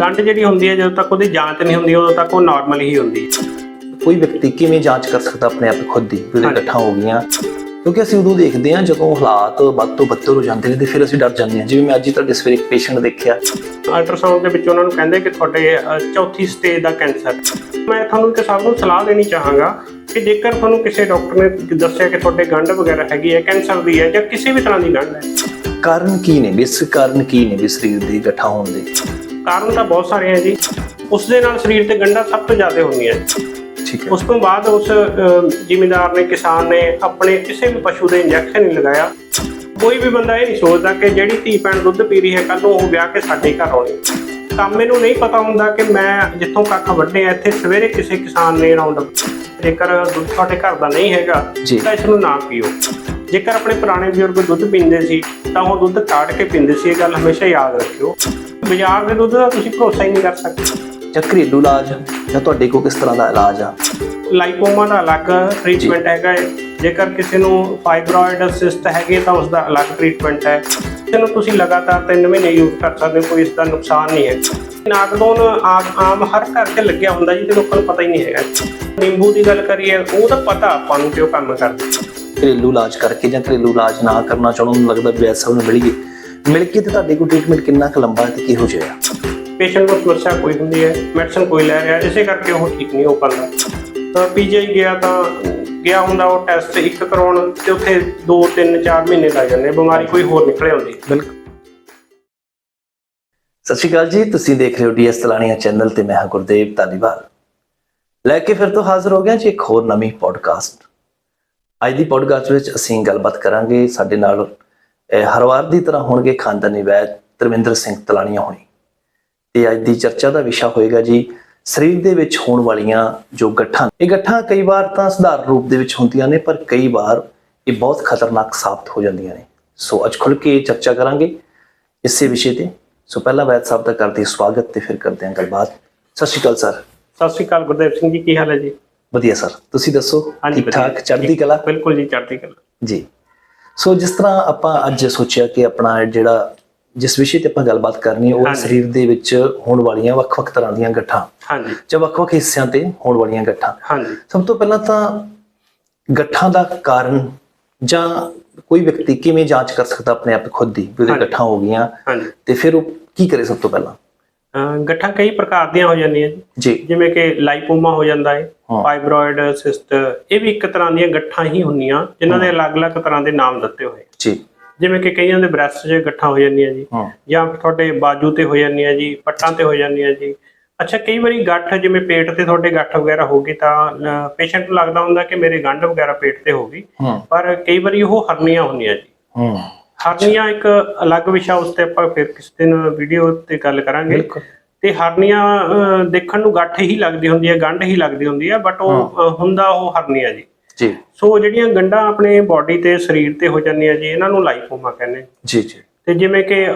ਗੰਢ ਜਿਹੜੀ ਹੁੰਦੀ ਹੈ ਜਦੋਂ ਤੱਕ ਉਹਦੀ ਜਾਂਚ ਨਹੀਂ ਹੁੰਦੀ ਉਦੋਂ ਤੱਕ ਉਹ ਨਾਰਮਲ ਹੀ ਹੁੰਦੀ ਹੈ। ਕੋਈ ਵਿਅਕਤੀ ਕਿਵੇਂ ਜਾਂਚ ਕਰ ਸਕਦਾ ਆਪਣੇ ਆਪ ਖੁਦ ਦੀ? ਵੀ ਉਹਦੇ ਹਾਂਜੀ। ਇਕੱਠਾਂ ਹੋ ਗਈਆਂ। ਕਿਉਂਕਿ ਅਸੀਂ ਉਦੋਂ ਦੇਖਦੇ ਹਾਂ ਜਦੋਂ ਹਾਲਾਤ ਵੱਧ ਤੋਂ ਬੱਤਰ ਹੋ ਜਾਂਦੇ ਨੇ ਤੇ ਫਿਰ ਅਸੀਂ ਡਰ ਜਾਂਦੇ ਹਾਂ। ਜਿਵੇਂ ਮੈਂ ਅੱਜ ਹੀ ਤੁਹਾਡੇ ਸਵੇਰੇ ਇੱਕ ਪੇਸ਼ੈਂਟ ਦੇਖਿਆ। ਅਲਟਰਾਸਾਊਂਡ ਦੇ ਵਿੱਚ ਉਹਨਾਂ ਨੂੰ ਕਹਿੰਦੇ ਕਿ ਤੁਹਾਡੇ ਅ, ਚੌਥੀ ਸਟੇਜ ਦਾ ਕੈਂਸਰ ਮੈਂ ਤੁਹਾਨੂੰ ਇੱਕ ਸਭ ਨੂੰ ਸਲਾਹ ਦੇਣੀ ਚਾਹਾਂਗਾ ਕਿ ਜੇਕਰ ਤੁਹਾਨੂੰ ਕਿਸੇ ਡਾਕਟਰ ਨੇ ਦੱਸਿਆ ਕਿ ਤੁਹਾਡੇ ਗੰਢ ਵਗੈਰਾ ਹੈਗੀ ਹੈ ਕੈਂਸਰ ਦੀ ਹੈ ਜਾਂ ਕਿਸੇ ਵੀ ਤਰ੍ਹਾਂ ਦੀ ਗੰਢ ਹੈ। ਕਾਰਨ ਕੀ ਨੇ? ਬੇਸਿਕ ਕਾਰਨ ਕੀ ਨੇ ਵੀ ਸਰੀਰ ਦੇ ਇਕੱਠਾ ਹੋਣ ਦੇ? ਕਾਰਨ ਤਾਂ ਬਹੁਤ ਸਾਰੇ ਹੈ ਜੀ। ਉਸ ਦੇ ਨਾਲ ਸਰੀਰ ਤੇ ਗੰਢਾਂ ਸਭ ਤੋਂ ਜ਼ਿਆਦਾ ਹੁੰਦੀਆਂ ਠੀਕ ਹੈ। ਉਸ ਤੋਂ ਬਾਅਦ ਉਸ ਜ਼ਿਮੀਂਦਾਰ ਨੇ ਕਿਸਾਨ ਨੇ ਆਪਣੇ ਕਿਸੇ ਵੀ ਪਸ਼ੂ ਦੇ ਇੰਜੈਕਸ਼ਨ ਨਹੀਂ ਲਗਾਇਆ। ਕੋਈ ਵੀ ਬੰਦਾ ਇਹ ਨਹੀਂ ਸੋਚਦਾ ਕਿ ਜਿਹੜੀ ਧੀ ਭੈਣ ਦੁੱਧ ਪੀ ਰਹੀ ਹੈ ਕੱਲ ਨੂੰ ਉਹ ਵਿਆਹ ਕੇ ਸਾਡੇ ਘਰ ਆਉਣੀ। ਕੰਮ ਮੈਨੂੰ ਨਹੀਂ ਪਤਾ ਹੁੰਦਾ ਕਿ ਮੈਂ ਜਿੱਥੋਂ ਕੱਖ ਵੱਢੇ ਆ ਇੱਥੇ ਸਵੇਰੇ ਕਿਸੇ ਕਿਸਾਨ ਨੇ ਰਾਉਂਡ ਜੇਕਰ ਦੁੱਧ ਤੁਹਾਡੇ ਘਰ ਦਾ ਨਹੀਂ ਹੈਗਾ। ਤਾਂ ਇਸ ਨੂੰ ਨਾ ਪੀਓ। ਜੇਕਰ ਆਪਣੇ ਪੁਰਾਣੇ ਬਜ਼ੁਰਗ ਦੁੱਧ ਪੀਂਦੇ ਸੀ ਤਾਂ ਉਹ ਦੁੱਧ ਕਾੜ ਕੇ ਪੀਂਦੇ ਸੀ ਇਹ ਗੱਲ ਹਮੇਸ਼ਾ ਯਾਦ ਰੱਖਿਓ। ਬਾਜ਼ਾਰ ਦੇ ਦੁੱਧ ਦਾ ਤੁਸੀਂ ਭਰੋਸਾ ਹੀ ਨਹੀਂ ਕਰ ਸਕਦੇ। ਜਾਂ ਘਰੇਲੂ ਇਲਾਜ ਜਾਂ ਤੁਹਾਡੇ ਕੋਲ ਕਿਸ ਤਰ੍ਹਾਂ ਦਾ ਇਲਾਜ ਆ? ਲਾਈਪੋਮਾ ਦਾ ਅਲੱਗ ਟ੍ਰੀਟਮੈਂਟ ਹੈਗਾ ਹੈ ਜੇਕਰ ਕਿਸੇ ਨੂੰ ਫਾਈਬਰੋਇਡ ਸਿਸਟ ਹੈਗੇ ਤਾਂ ਉਸ ਦਾ ਅਲੱਗ ਟ੍ਰੀਟਮੈਂਟ ਹੈ। ਇਹਨੂੰ ਤੁਸੀਂ ਲਗਾਤਾਰ 3 ਮਹੀਨੇ ਯੂਜ਼ ਕਰ ਸਕਦੇ ਹੋ ਕੋਈ ਇਸ ਦਾ ਨੁਕਸਾਨ ਨਹੀਂ ਹੈ। ਨਾਗਦੋਨ ਆਮ ਹਰ ਘਰ 'ਚ ਲੱਗਿਆ ਹੁੰਦਾ ਜੀ ਤੇ ਲੋਕਾਂ ਨੂੰ ਪਤਾ ਹੀ ਨਹੀਂ ਹੈਗਾ। ਨਿੰਬੂ ਦੀ ਗੱਲ ਕਰੀਏ ਉਹ ਤਾਂ ਪਤਾ ਆਪਾਂ ਨੂੰ ਕਿ ਉਹ ਕੰਮ ਕਰਦਾ। ਘਰੇਲੂ ਇਲਾਜ ਕਰਕੇ ਜਾਂ ਘਰੇਲੂ ਇਲਾਜ ਨਾ ਕਰਨਾ ਚਾਹੁੰਦਾ ਨੂੰ ਲੱਗਦਾ ਵੀ ਐਸਾ ਨੂੰ ਮਿਲੀਏ ਮਿਲ ਕੇ ਤੇ ਤੁਹਾਡੇ ਕੋਲ ਟ੍ਰੀਟਮੈਂਟ ਕਿੰਨਾ ਕੁ ਲੰਬਾ ਹੈ ਤੇ ਕਿਹੋ ਜਿਹਾ? ਆ? ਪੇਸ਼ੈਂਟ ਨੂੰ ਸਮੱਸਿਆ ਕੋਈ ਹੁੰਦੀ ਹੈ ਮੈਡੀਸਨ ਕੋਈ ਲੈ ਰਿਹਾ ਇਸੇ ਕਰਕੇ ਉਹ ਠੀਕ ਨਹੀਂ ਹੋ ਪਾਉਂਦਾ। ਤਾਂ ਪੀਜੀਆਈ ਗਿਆ ਤਾਂ ਗਿਆ ਹੁੰਦਾ ਉਹ ਟੈਸਟ ਇੱਕ ਕਰਾਉਣ ਤੇ ਉੱਥੇ 2 3 4 ਮਹੀਨੇ ਲੱਗ ਜਾਂਦੇ ਬਿਮਾਰੀ ਕੋਈ ਹੋਰ ਨਿਕਲੇ ਹੁੰਦੀ ਬਿਲਕੁਲ। ਸਤਿ ਸ਼੍ਰੀ ਅਕਾਲ ਜੀ ਤੁਸੀਂ ਦੇਖ ਰਹੇ ਹੋ ਡੀਐਸ ਤਲਾਣੀਆ ਚੈਨਲ ਤੇ ਮੈਂ ਹਾਂ ਗੁਰਦੇਵ ਧਾਲੀਵਾਲ। ਲੈ ਕੇ ਫਿਰ ਤੋਂ ਹਾਜ਼ਰ ਹੋ ਗਿਆ ਜੀ ਇੱਕ ਹੋਰ ਨਵੀਂ ਪੋਡਕਾਸਟ ਅੱਜ ਦੀ ਪੋਡਕਾਸਟ ਵਿੱਚ ਅਸੀਂ ਗੱਲਬਾਤ ਕਰਾਂਗੇ ਸਾਡੇ ਨਾਲ ਹਰ ਵਾਰ ਦੀ ਤਰ੍ਹਾਂ ਹੋਣਗੇ ਖਾਨਦਾਨੀ ਵੈਦ ਧਰਮਿੰਦਰ ਸਿੰਘ ਤਲਾਣੀਆ ਹੋਣੀ। ਤੇ ਅੱਜ ਦੀ ਚਰਚਾ ਦਾ ਵਿਸ਼ਾ ਹੋਏਗਾ ਜੀ ਸਰੀਰ ਦੇ ਵਿੱਚ ਹੋਣ ਵਾਲੀਆਂ ਜੋ ਗੱਠਾਂ। ਇਹ ਗੱਠਾਂ ਕਈ ਵਾਰ ਤਾਂ ਸਧਾਰਨ ਰੂਪ ਦੇ ਵਿੱਚ ਹੁੰਦੀਆਂ ਨੇ ਪਰ ਕਈ ਵਾਰ ਇਹ ਬਹੁਤ ਖਤਰਨਾਕ ਸਾਬਤ ਹੋ ਜਾਂਦੀਆਂ ਨੇ। ਸੋ ਅੱਜ ਖੁੱਲ ਕੇ ਚਰਚਾ ਕਰਾਂਗੇ ਇਸੇ ਵਿਸ਼ੇ ਤੇ। ਸੋ ਪਹਿਲਾਂ ਵੈਦ ਸਾਹਿਬ ਦਾ ਕਰਦੇ ਸਵਾਗਤ ਤੇ ਫਿਰ ਕਰਦੇ ਹਾਂ ਗੱਲਬਾਤ। ਸਤਿ ਸ਼੍ਰੀ ਅਕਾਲ ਸਰ। ਸਤਿ ਸ਼੍ਰੀ ਅਕਾਲ ਗੁਰਦੇਵ ਸਿੰਘ ਜੀ ਕੀ ਹਾਲ ਹੈ ਜੀ? ਵਧੀਆ ਸਰ। ਤੁਸੀਂ ਦੱਸੋ ਠੀਕ। ਠਾਕ ਚੜ੍ਹਦੀ ਕਲਾ? ਬਿਲਕੁਲ ਜੀ ਚੜ੍ਹਦੀ ਕਲਾ। ਜੀ। ਸੋ ਜਿਸ ਤਰ੍ਹਾਂ ਆਪਾਂ ਅੱਜ ਸੋਚਿਆ ਕਿ ਆਪਣਾ ਜਿਹੜਾ ਜਿਸ ਵਿਸ਼ੇ ਤੇ ਆਪਾਂ ਗੱਲਬਾਤ ਕਰਨੀ ਹੈ ਉਹ। ਸਰੀਰ ਦੇ ਵਿੱਚ ਹੋਣ ਵਾਲੀਆਂ ਵੱਖ-ਵੱਖ ਤਰ੍ਹਾਂ ਦੀਆਂ ਗੱਠਾਂ ਹਾਂਜੀ ਜਾਂ ਵੱਖ-ਵੱਖ ਹਿੱਸਿਆਂ ਤੇ ਹੋਣ ਵਾਲੀਆਂ ਗੱਠਾਂ ਹਾਂਜੀ ਸਭ ਤੋਂ ਪਹਿਲਾਂ ਤਾਂ ਗੱਠਾਂ ਦਾ ਕਾਰਨ ਜਾਂ ਕੋਈ ਵਿਅਕਤੀ ਕਿਵੇਂ ਜਾਂਚ ਕਰ ਸਕਦਾ ਆਪਣੇ ਆਪ ਖੁਦ ਦੀ ਵੀ ਉਹਦੇ। ਗੱਠਾਂ ਹੋ ਗਈਆਂ ਹਾਂਜੀ ਤੇ ਫਿਰ ਉਹ ਕੀ ਕਰੇ ਸਭ ਤੋਂ ਪਹਿਲਾਂ ਗੱਠਾਂ ਕਈ ਪ੍ਰਕਾਰ ਦੀਆਂ ਹੋ ਜਾਂਦੀਆਂ ਜੀ ਜਿਵੇਂ ਕਿ ਲਾਈਪੋਮਾ ਹੋ ਜਾਂਦਾ ਹਾਂ। ਫਾਈਬਰੋਇਡ ਸਿਸਟ ਇਹ ਵੀ ਇੱਕ ਤਰ੍ਹਾਂ ਦੀਆਂ ਗੱਠਾਂ ਹੀ ਹੁੰਦੀਆਂ ਜਿਨ੍ਹਾਂ ਦੇ ਅਲੱਗ-ਅਲੱਗ ਤਰ੍ਹਾਂ ਦੇ ਨਾਮ ਦਿੱਤੇ ਹੋਏ। ਜੀ। ਜਿਵੇਂ ਕਿ ਕਈਆਂ ਦੇ ਬ੍ਰੈਸਟ 'ਚ ਗੱਠਾਂ ਹੋ ਜਾਂਦੀਆਂ ਜੀ ਜਾਂ ਤੁਹਾਡੇ ਬਾਜੂ ਤੇ ਹੋ ਜਾਂਦੀਆਂ ਜੀ ਪੱਟਾਂ ਤੇ ਹੋ ਜਾਂਦੀਆਂ ਜੀ। ਅੱਛਾ ਕਈ ਵਾਰੀ ਗੱਠ ਜਿਵੇਂ ਪੇਟ ਤੇ ਤੁਹਾਡੇ ਗੱਠ ਵਗੈਰਾ ਹੋ ਗਈ ਤਾਂ ਪੇਸ਼ੈਂਟ ਨੂੰ ਲੱਗਦਾ ਹੁੰਦਾ ਕਿ ਮੇਰੇ ਗੰਢ ਵਗੈਰਾ ਪੇਟ ਤੇ ਹੋ ਗਈ। ਪਰ ਕਈ ਵਾਰੀ ਉਹ ਹਰਨੀਆਂ ਹੁੰਦੀਆਂ ਜੀ। ਹਰਨੀਆਂ ਇੱਕ ਅਲੱਗ ਵਿਸ਼ਾ ਉਸ ਤੇ ਆਪਾਂ ਫਿਰ ਕਿਸੇ ਦਿਨ ਵੀਡੀਓ ਤੇ ਗੱਲ ਕਰਾਂਗੇ। ਬਿਲਕੁਲ। ਤੇ ਹਰਨੀਆਂ ਦੇਖਣ ਨੂੰ ਗੱਠ ਹੀ ਲੱਗਦੀ ਹੁੰਦੀ ਹੈ ਗੰਢ ਹੀ ਲੱਗਦੀ ਹੁੰਦੀ ਹੈ ਬਟ ਉਹ ਹੁੰਦਾ ਉਹ ਹਰਨੀਆਂ ਜੀ। ਜੀ। ਸੋ ਜਿਹੜੀਆਂ ਗੰਢਾਂ ਆਪਣੇ ਬਾਡੀ ਤੇ ਸਰੀਰ ਤੇ ਹੋ ਜਾਂਦੀਆਂ ਜੀ ਇਹਨਾਂ ਨੂੰ ਲਾਈਪੋਮਾ ਕਹਿੰਦੇ। ਜੀ ਜੀ। ਤੇ ਜਿਵੇਂ ਕਿ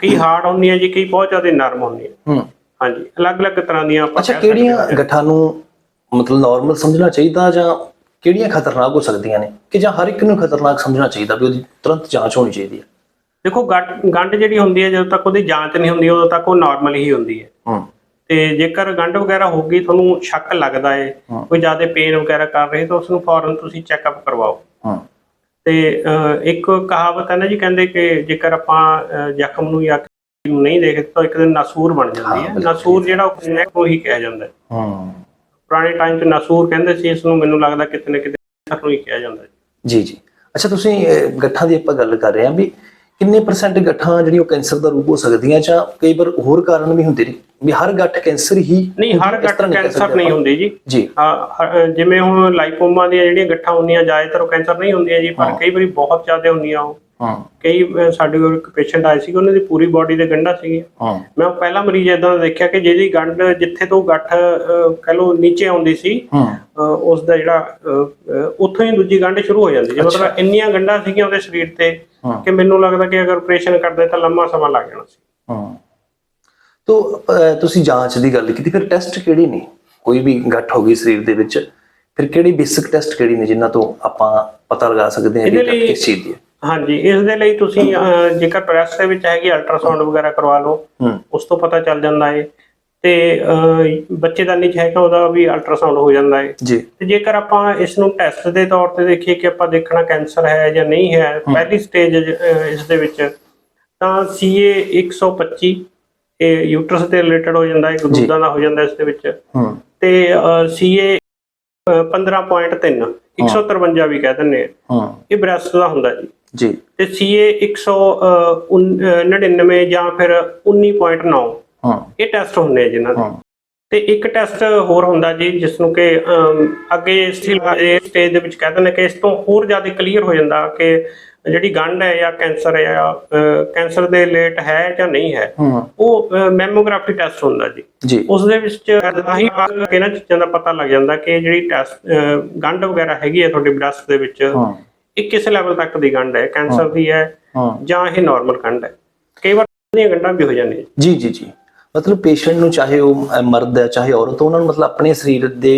ਕਈ ਹਾਰਡ ਹੁੰਦੀਆਂ ਜੀ ਕਈ ਬਹੁਤ ਜ਼ਿਆਦਾ ਨਰਮ ਹੁੰਦੀਆਂ। ਹੂੰ। ਹਾਂਜੀ ਅਲੱਗ-ਅਲੱਗ ਤਰ੍ਹਾਂ ਦੀਆਂ ਆਪਾਂ ਅੱਛਾ ਕਿਹੜੀਆਂ। ਗੱਠਾਂ ਨੂੰ ਮਤਲਬ ਨਾਰਮਲ ਸਮਝਣਾ ਚਾਹੀਦਾ ਜਾਂ ਕਿਹੜੀਆਂ ਖਤਰਨਾਕ ਹੋ ਸਕਦੀਆਂ ਨੇ? ਕਿ ਜਾਂ ਹਰ ਇੱਕ ਨੂੰ ਖਤਰਨਾਕ ਸਮਝਣਾ ਚਾਹੀਦਾ ਵੀ ਉਹਦੀ ਤੁਰੰਤ ਜਾਂਚ ਹੋਣੀ ਚਾਹੀਦੀ ਹੈ? ਦੇਖੋ ਗੰਢ ਜਿਹੜੀ ਹੁੰਦੀ ਹੈ ਜਦੋਂ ਤੱਕ ਉਹਦੀ ਜਾਂਚ ਨਹੀਂ ਹੁੰਦੀ ਉਦੋਂ ਤੱਕ ਉਹ ਨਾਰਮਲ ਹੀ ਹੁੰਦੀ ਹੈ। ਹੂੰ। ਤੇ ਜੇਕਰ ਗੰਢ ਵਗੈਰਾ ਹੋ ਗਈ ਤੁਹਾਨੂੰ ਸ਼ੱਕ ਲੱਗਦਾ ਹੈ। ਕੋਈ ਜ਼ਿਆਦਾ ਪੇਨ ਵਗੈਰਾ ਕਰ ਰਹੇ ਤਾਂ ਉਸ ਨੂੰ ਫੌਰਨ ਤੁਸੀਂ ਚੈੱਕਅਪ ਕਰਵਾਓ। ਹੂੰ। ਤੇ ਇੱਕ ਕਹਾਵਤ ਹੈ ਨਾ ਜੀ ਕਹਿੰਦੇ ਕਿ ਜੇਕਰ ਆਪਾਂ ਜ਼ਖਮ ਨੂੰ ਜਾਂ ਨੂੰ ਨਹੀਂ ਦੇਖਦੇ ਤਾਂ ਇੱਕ ਦਿਨ ਨਸੂਰ ਬਣ ਜਾਂਦੀ ਹਾਂ। ਨਸੂਰ ਜਿਹੜਾ ਉਹ ਕਨੈਕਟ ਨੂੰ ਹੀ ਕਿਹਾ ਜਾਂਦਾ ਹੈ। ਪੁਰਾਣੇ ਟਾਈਮ 'ਚ ਨਸੂਰ ਕਹਿੰਦੇ ਸੀ ਇਸ ਨੂੰ ਮੈਨੂੰ ਲੱਗਦਾ ਕਿਤੇ ਨਾ ਕਿਤੇ ਨੂੰ ਹੀ ਕਿਹਾ ਜਾਂਦਾ ਜੀ ਜੀ। ਅੱਛਾ ਤੁਸੀਂ ਗੱਠਾਂ ਦੀ ਆਪਾਂ ਗੱਲ ਕਰ ਰਹੇ ਹਾਂ ਵੀ ਕਿੰਨੇ ਪਰਸੈਂਟ ਗੱਠਾਂ ਜਿਹੜੀ ਉਹ ਕੈਂਸਰ ਦਾ ਰੂਪ ਹੋ ਸਕਦੀਆਂ ਜਾਂ ਕਈ ਵਾਰ ਹੋਰ ਕਾਰਨ ਵੀ ਹੁੰਦੇ ਨੇ? ਵੀ ਹਰ ਗੱਠ ਕੈਂਸਰ ਹੀ ਨਹੀਂ ਹਰ ਗੱਠ ਕੈਂਸਰ ਨਹੀਂ। ਹੁੰਦੀ ਜੀ। ਜੀ। ਜਿਵੇਂ ਹੁਣ ਲਾਈਪੋਮਾ ਦੀਆਂ ਜਿਹੜੀਆਂ ਗੱਠਾਂ ਹੁੰਦੀਆਂ ਜ਼ਿਆਦਾਤਰ ਉਹ ਕੈਂਸਰ ਨਹੀਂ ਹੁੰਦੀਆਂ ਜੀ ਪਰ। ਕਈ ਵਾਰੀ ਬਹੁਤ ਜ਼ਿਆਦਾ ਹੁੰਦੀਆਂ ਉਹ। ਹਾਂ। ਕਈ ਸਾਡੇ ਕੋਲ ਇੱਕ ਪੇਸ਼ੈਂਟ ਆਏ ਸੀ ਉਹਨਾਂ ਦੀ ਪੂਰੀ ਬਾਡੀ ਤੇ ਗੰਢਾਂ ਸੀਗੀਆਂ। ਹਾਂ। ਮੈਂ ਉਹ ਪਹਿਲਾ ਮਰੀਜ਼ ਇਦਾਂ ਦਾ ਦੇਖਿਆ ਕਿ ਜਿਹਦੀ ਗੰਢ ਜਿੱਥੇ ਤੋਂ ਗੱਠ ਕਹਿ ਲਓ ਨੀਚੇ ਆਉਂਦੀ ਸੀ ਉਸ ਦਾ ਜਿਹੜਾ ਉੱਥੋਂ ਹੀ ਦੂਜੀ ਗੰਢ ਸ਼ੁਰੂ ਹੋ ਜਾਂਦੀ ਸੀ। ਮਤਲਬ ਇੰਨੀਆਂ ਗੰਢਾਂ ਸੀਗੀਆਂ ਉਹਦੇ ਸਰੀਰ ਤੇ ਕਿ ਮੈਨੂੰ ਲੱਗਦਾ ਕਿ ਅਗਰ ਆਪਰੇਸ਼ਨ ਕਰਦੇ ਤਾਂ ਲੰਮਾ ਸਮਾਂ ਲੱਗ ਜਾਣਾ ਸੀ। ਹਾਂ। ਤੋ ਤੁਸੀਂ ਜਾਂਚ ਦੀ ਗੱਲ ਕੀਤੀ ਫਿਰ ਟੈਸਟ ਕਿਹੜੇ ਨੇ? ਕੋਈ ਵੀ ਗੱਠ ਹੋ ਗਈ ਸਰੀਰ ਦੇ ਵਿੱਚ ਫਿਰ ਕਿਹੜੀ ਬੇਸਿਕ ਟੈਸਟ ਕਿਹੜੀ ਨੇ ਜਿਨ੍ਹਾਂ ਤੋਂ ਆਪਾਂ ਪਤਾ ਲਗਾ ਸਕਦੇ ਹਾਂ ਲਈ- ਕਿਸ ਚੀਜ਼ ਦੀ ਹੈ? ਹਾਂਜੀ ਇਸ ਦੇ ਲਈ ਤੁਸੀਂ ਜੇਕਰ ਬ੍ਰੈਸਟ ਦੇ ਵਿੱਚ ਹੈਗੀ ਅਲਟਰਾਸਾਊਂਡ ਵਗੈਰਾ ਕਰਵਾ ਲਓ ਉਸ ਤੋਂ ਪਤਾ ਚੱਲ ਜਾਂਦਾ ਹੈ ਤੇ ਬੱਚੇਦਾਨੀ ਚ ਹੈਗਾ ਉਹਦਾ ਵੀ ਅਲਟਰਾਸਾਊਂਡ ਹੋ ਜਾਂਦਾ ਹੈ। ਜੀ। ਤੇ ਜੇਕਰ ਆਪਾਂ ਇਸ ਨੂੰ ਟੈਸਟ ਦੇ ਤੌਰ ਤੇ ਦੇਖੀਏ ਕਿ ਆਪਾਂ ਦੇਖਣਾ ਕੈਂਸਰ ਹੈ ਜਾਂ ਨਹੀਂ ਹੈ ਪਹਿਲੀ ਸਟੇਜ ਇਸ ਦੇ ਵਿੱਚ ਤਾਂ CA 125 ਇਹ ਯੂਟਰਸ ਦੇ ਰਿਲੇਟਡ ਹੋ ਜਾਂਦਾ ਹੈ ਗਦੂਦਾਂ ਦਾ ਹੋ ਜਾਂਦਾ ਇਸ ਦੇ ਵਿੱਚ। ਤੇ CA 15.3 153 ਵੀ ਕਹਿ ਦਿੰਦੇ ਆ ਇਹ ਬ੍ਰੈਸਟ ਦਾ ਹੁੰਦਾ ਜੀ। ਜੀ। ਤੇ CA 199 ਜਾਂ ਫਿਰ 19.9 ਹੂੰ। ਇਹ ਟੈਸਟ ਹੁੰਦੇ ਆ ਜਿਨ੍ਹਾਂ ਦੇ। ਤੇ ਇੱਕ ਟੈਸਟ ਹੋਰ ਹੁੰਦਾ ਜੀ ਜਿਸ ਨੂੰ ਕਿ ਅੱਗੇ ਇਸ ਸਟੇਜ ਦੇ ਵਿੱਚ ਕਹਿ ਦਿੰਦੇ ਕਿ ਇਸ ਤੋਂ ਹੋਰ ਜ਼ਿਆਦਾ ਕਲੀਅਰ ਹੋ ਜਾਂਦਾ ਕਿ ਜਿਹੜੀ ਗੰਢ ਹੈ ਜਾਂ ਕੈਂਸਰ ਹੈ ਜਾਂ ਕੈਂਸਰ ਦੇ ਲੇਟ ਹੈ ਜਾਂ ਨਹੀਂ ਹੈ। ਉਹ ਮੈਮੋਗ੍ਰਾਫੀ ਟੈਸਟ ਹੁੰਦਾ ਜੀ। ਜੀ। ਉਸ ਦੇ ਵਿੱਚ ਆਹੀ ਇਹਨਾਂ ਚੀਜ਼ਾਂ ਦਾ ਪਤਾ ਲੱਗ ਜਾਂਦਾ ਕਿ ਜਿਹੜੀ ਟੈਸਟ ਗੰਢ ਵਗੈਰਾ ਹੈਗੀ ਹੈ ਤੁਹਾਡੇ ਬ੍ਰੈਸਟ ਦੇ ਵਿੱਚ ਇਹ ਕਿਸ ਲੈਵਲ ਤੱਕ ਦੀ ਗੰਢ ਹੈ? ਕੈਂਸਰ ਦੀ ਹੈ ਹੂੰ। ਜਾਂ ਇਹ ਨਾਰਮਲ ਗੰਢ ਹੈ? ਕਈ ਵਾਰ ਦੀਆਂ ਗੰਢਾਂ ਵੀ ਹੋ ਜਾਂਦੀਆਂ ਜੀ ਜੀ ਜੀ। ਮਤਲਬ ਪੇਸ਼ੈਂਟ ਨੂੰ ਚਾਹੇ ਉਹ ਮਰਦ ਹੈ ਚਾਹੇ ਔਰਤ ਉਹਨਾਂ ਨੂੰ ਮਤਲਬ ਆਪਣੇ ਸਰੀਰ ਦੇ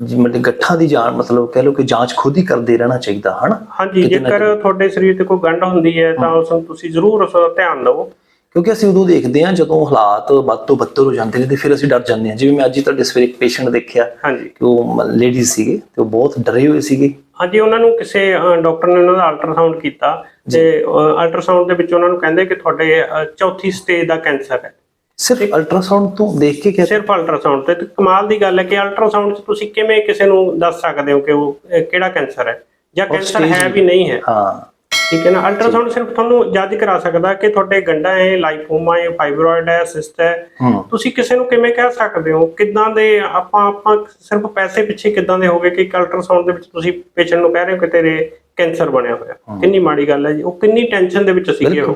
ਮਤਲਬ ਗੱਠਾਂ ਦੀ ਜਾਂਚ ਮਤਲਬ ਕਹਿ ਲਓ ਕਿ ਜਾਂਚ ਖੁਦ ਹੀ ਕਰਦੇ ਰਹਿਣਾ ਚਾਹੀਦਾ ਹਨਾ? ਹਾਂਜੀ ਜੇਕਰ ਤੁਹਾਡੇ ਸਰੀਰ ਤੇ ਕੋਈ ਗੰਢ ਹੁੰਦੀ ਹੈ ਤਾਂ ਉਸ ਨੂੰ ਤੁਸੀਂ ਜ਼ਰੂਰ ਉਸ ਦਾ ਧਿਆਨ ਦਿਓ। ਕਿਉਂਕਿ ਅਸੀਂ ਉਦੋਂ ਦੇਖਦੇ ਹਾਂ ਜਦੋਂ ਹਾਲਾਤ ਵੱਧ ਤੋਂ ਬੱਤਰ ਹੋ ਜਾਂਦੇ ਨੇ ਤੇ ਫਿਰ ਅਸੀਂ ਡਰ ਜਾਂਦੇ ਹਾਂ। ਜਿਵੇਂ ਮੈਂ ਅੱਜ ਹੀ ਤੁਹਾਡੇ ਸਵੇਰੇ ਇੱਕ ਪੇਸ਼ੈਂਟ ਦੇਖਿਆ ਹਾਂਜੀ। ਕਿ ਉਹ ਲੇਡੀ ਸੀਗੇ ਤੇ ਉਹ ਬਹੁਤ ਡਰੇ ਹੋਏ ਸੀਗੇ। ਹਾਂਜੀ ਉਹਨਾਂ ਨੂੰ ਕਿਸੇ ਡਾਕਟਰ ਨੇ ਉਹਨਾਂ ਦਾ ਅਲਟਰਾਸਾਊਂਡ ਕੀਤਾ ਤੇ ਅਲਟਰਾਸਾਊਂਡ ਦੇ ਵਿੱਚ ਉਹਨਾਂ ਨੂੰ ਕਹਿੰਦੇ ਕਿ ਤੁਹਾਡੇ ਚੌਥੀ ਸਟੇਜ ਦਾ ਕੈਂਸਰ ਹੈ। ਸਿਰਫ ਅਲਟਰਾਸਾਊਂਡ ਤੋਂ ਦੇਖ ਕੇ ਕਹਿੰਦੇ ਸਿਰਫ ਅਲਟਰਾਸਾਊਂਡ ਤੇ ਤੇ ਕਮਾਲ ਦੀ ਗੱਲ ਹੈ ਕਿ ਅਲਟਰਾਸਾਊਂਡ 'ਚ ਤੁਸੀਂ ਕਿਵੇਂ ਕਿਸੇ ਨੂੰ ਦੱਸ ਸਕਦੇ ਹੋ ਕਿ ਉਹ ਕਿਹੜਾ ਕੈਂਸਰ ਹੈ? ਜਾਂ ਕੈਂਸਰ stage ਹੈ ਵੀ ਨਹੀਂ ਹੈ? ਹਾਂ। ਠੀਕ ਹੈ ਨਾ? ਅਲਟਰਾਸਾਊਂਡ ਸਿਰਫ ਤੁਹਾਨੂੰ ਜੱਜ ਕਰਾ ਸਕਦਾ ਕਿ ਤੁਹਾਡੇ ਗੰਢਾਂ ਹੈ ਲਾਈਫੋਮਾ ਹੈ ਫਾਈਬਰੋਇਡ ਹੈ ਸਿਸਟ ਹੈ। ਹੂੰ। ਤੁਸੀਂ ਕਿਸੇ ਨੂੰ ਕਿਵੇਂ ਕਹਿ ਸਕਦੇ ਹੋ? ਕਿੱਦਾਂ ਦੇ ਆਪਾਂ ਆਪਾਂ ਸਿਰਫ ਪੈਸੇ ਪਿੱਛੇ ਕਿੱਦਾਂ ਦੇ ਹੋਗੇ ਕਿ ਅਲਟਰਾਸਾਊਂਡ ਦੇ ਵਿੱਚ ਤੁਸੀਂ ਪੇਸ਼ੈਂਟ ਨੂੰ ਕਹਿ ਰਹੇ ਹੋ ਕਿ ਤੇਰੇ ਕੈਂਸਰ ਬਣਿਆ ਹੋਇਆ। ਕਿੰਨੀ ਮਾੜੀ ਗੱਲ ਹੈ ਜੀ। ਉਹ ਕਿੰਨੀ ਟੈਨਸ਼ਨ ਦੇ ਵਿੱਚ ਸੀਗੇ ਉਹ। ਬਿਲਕੁਲ।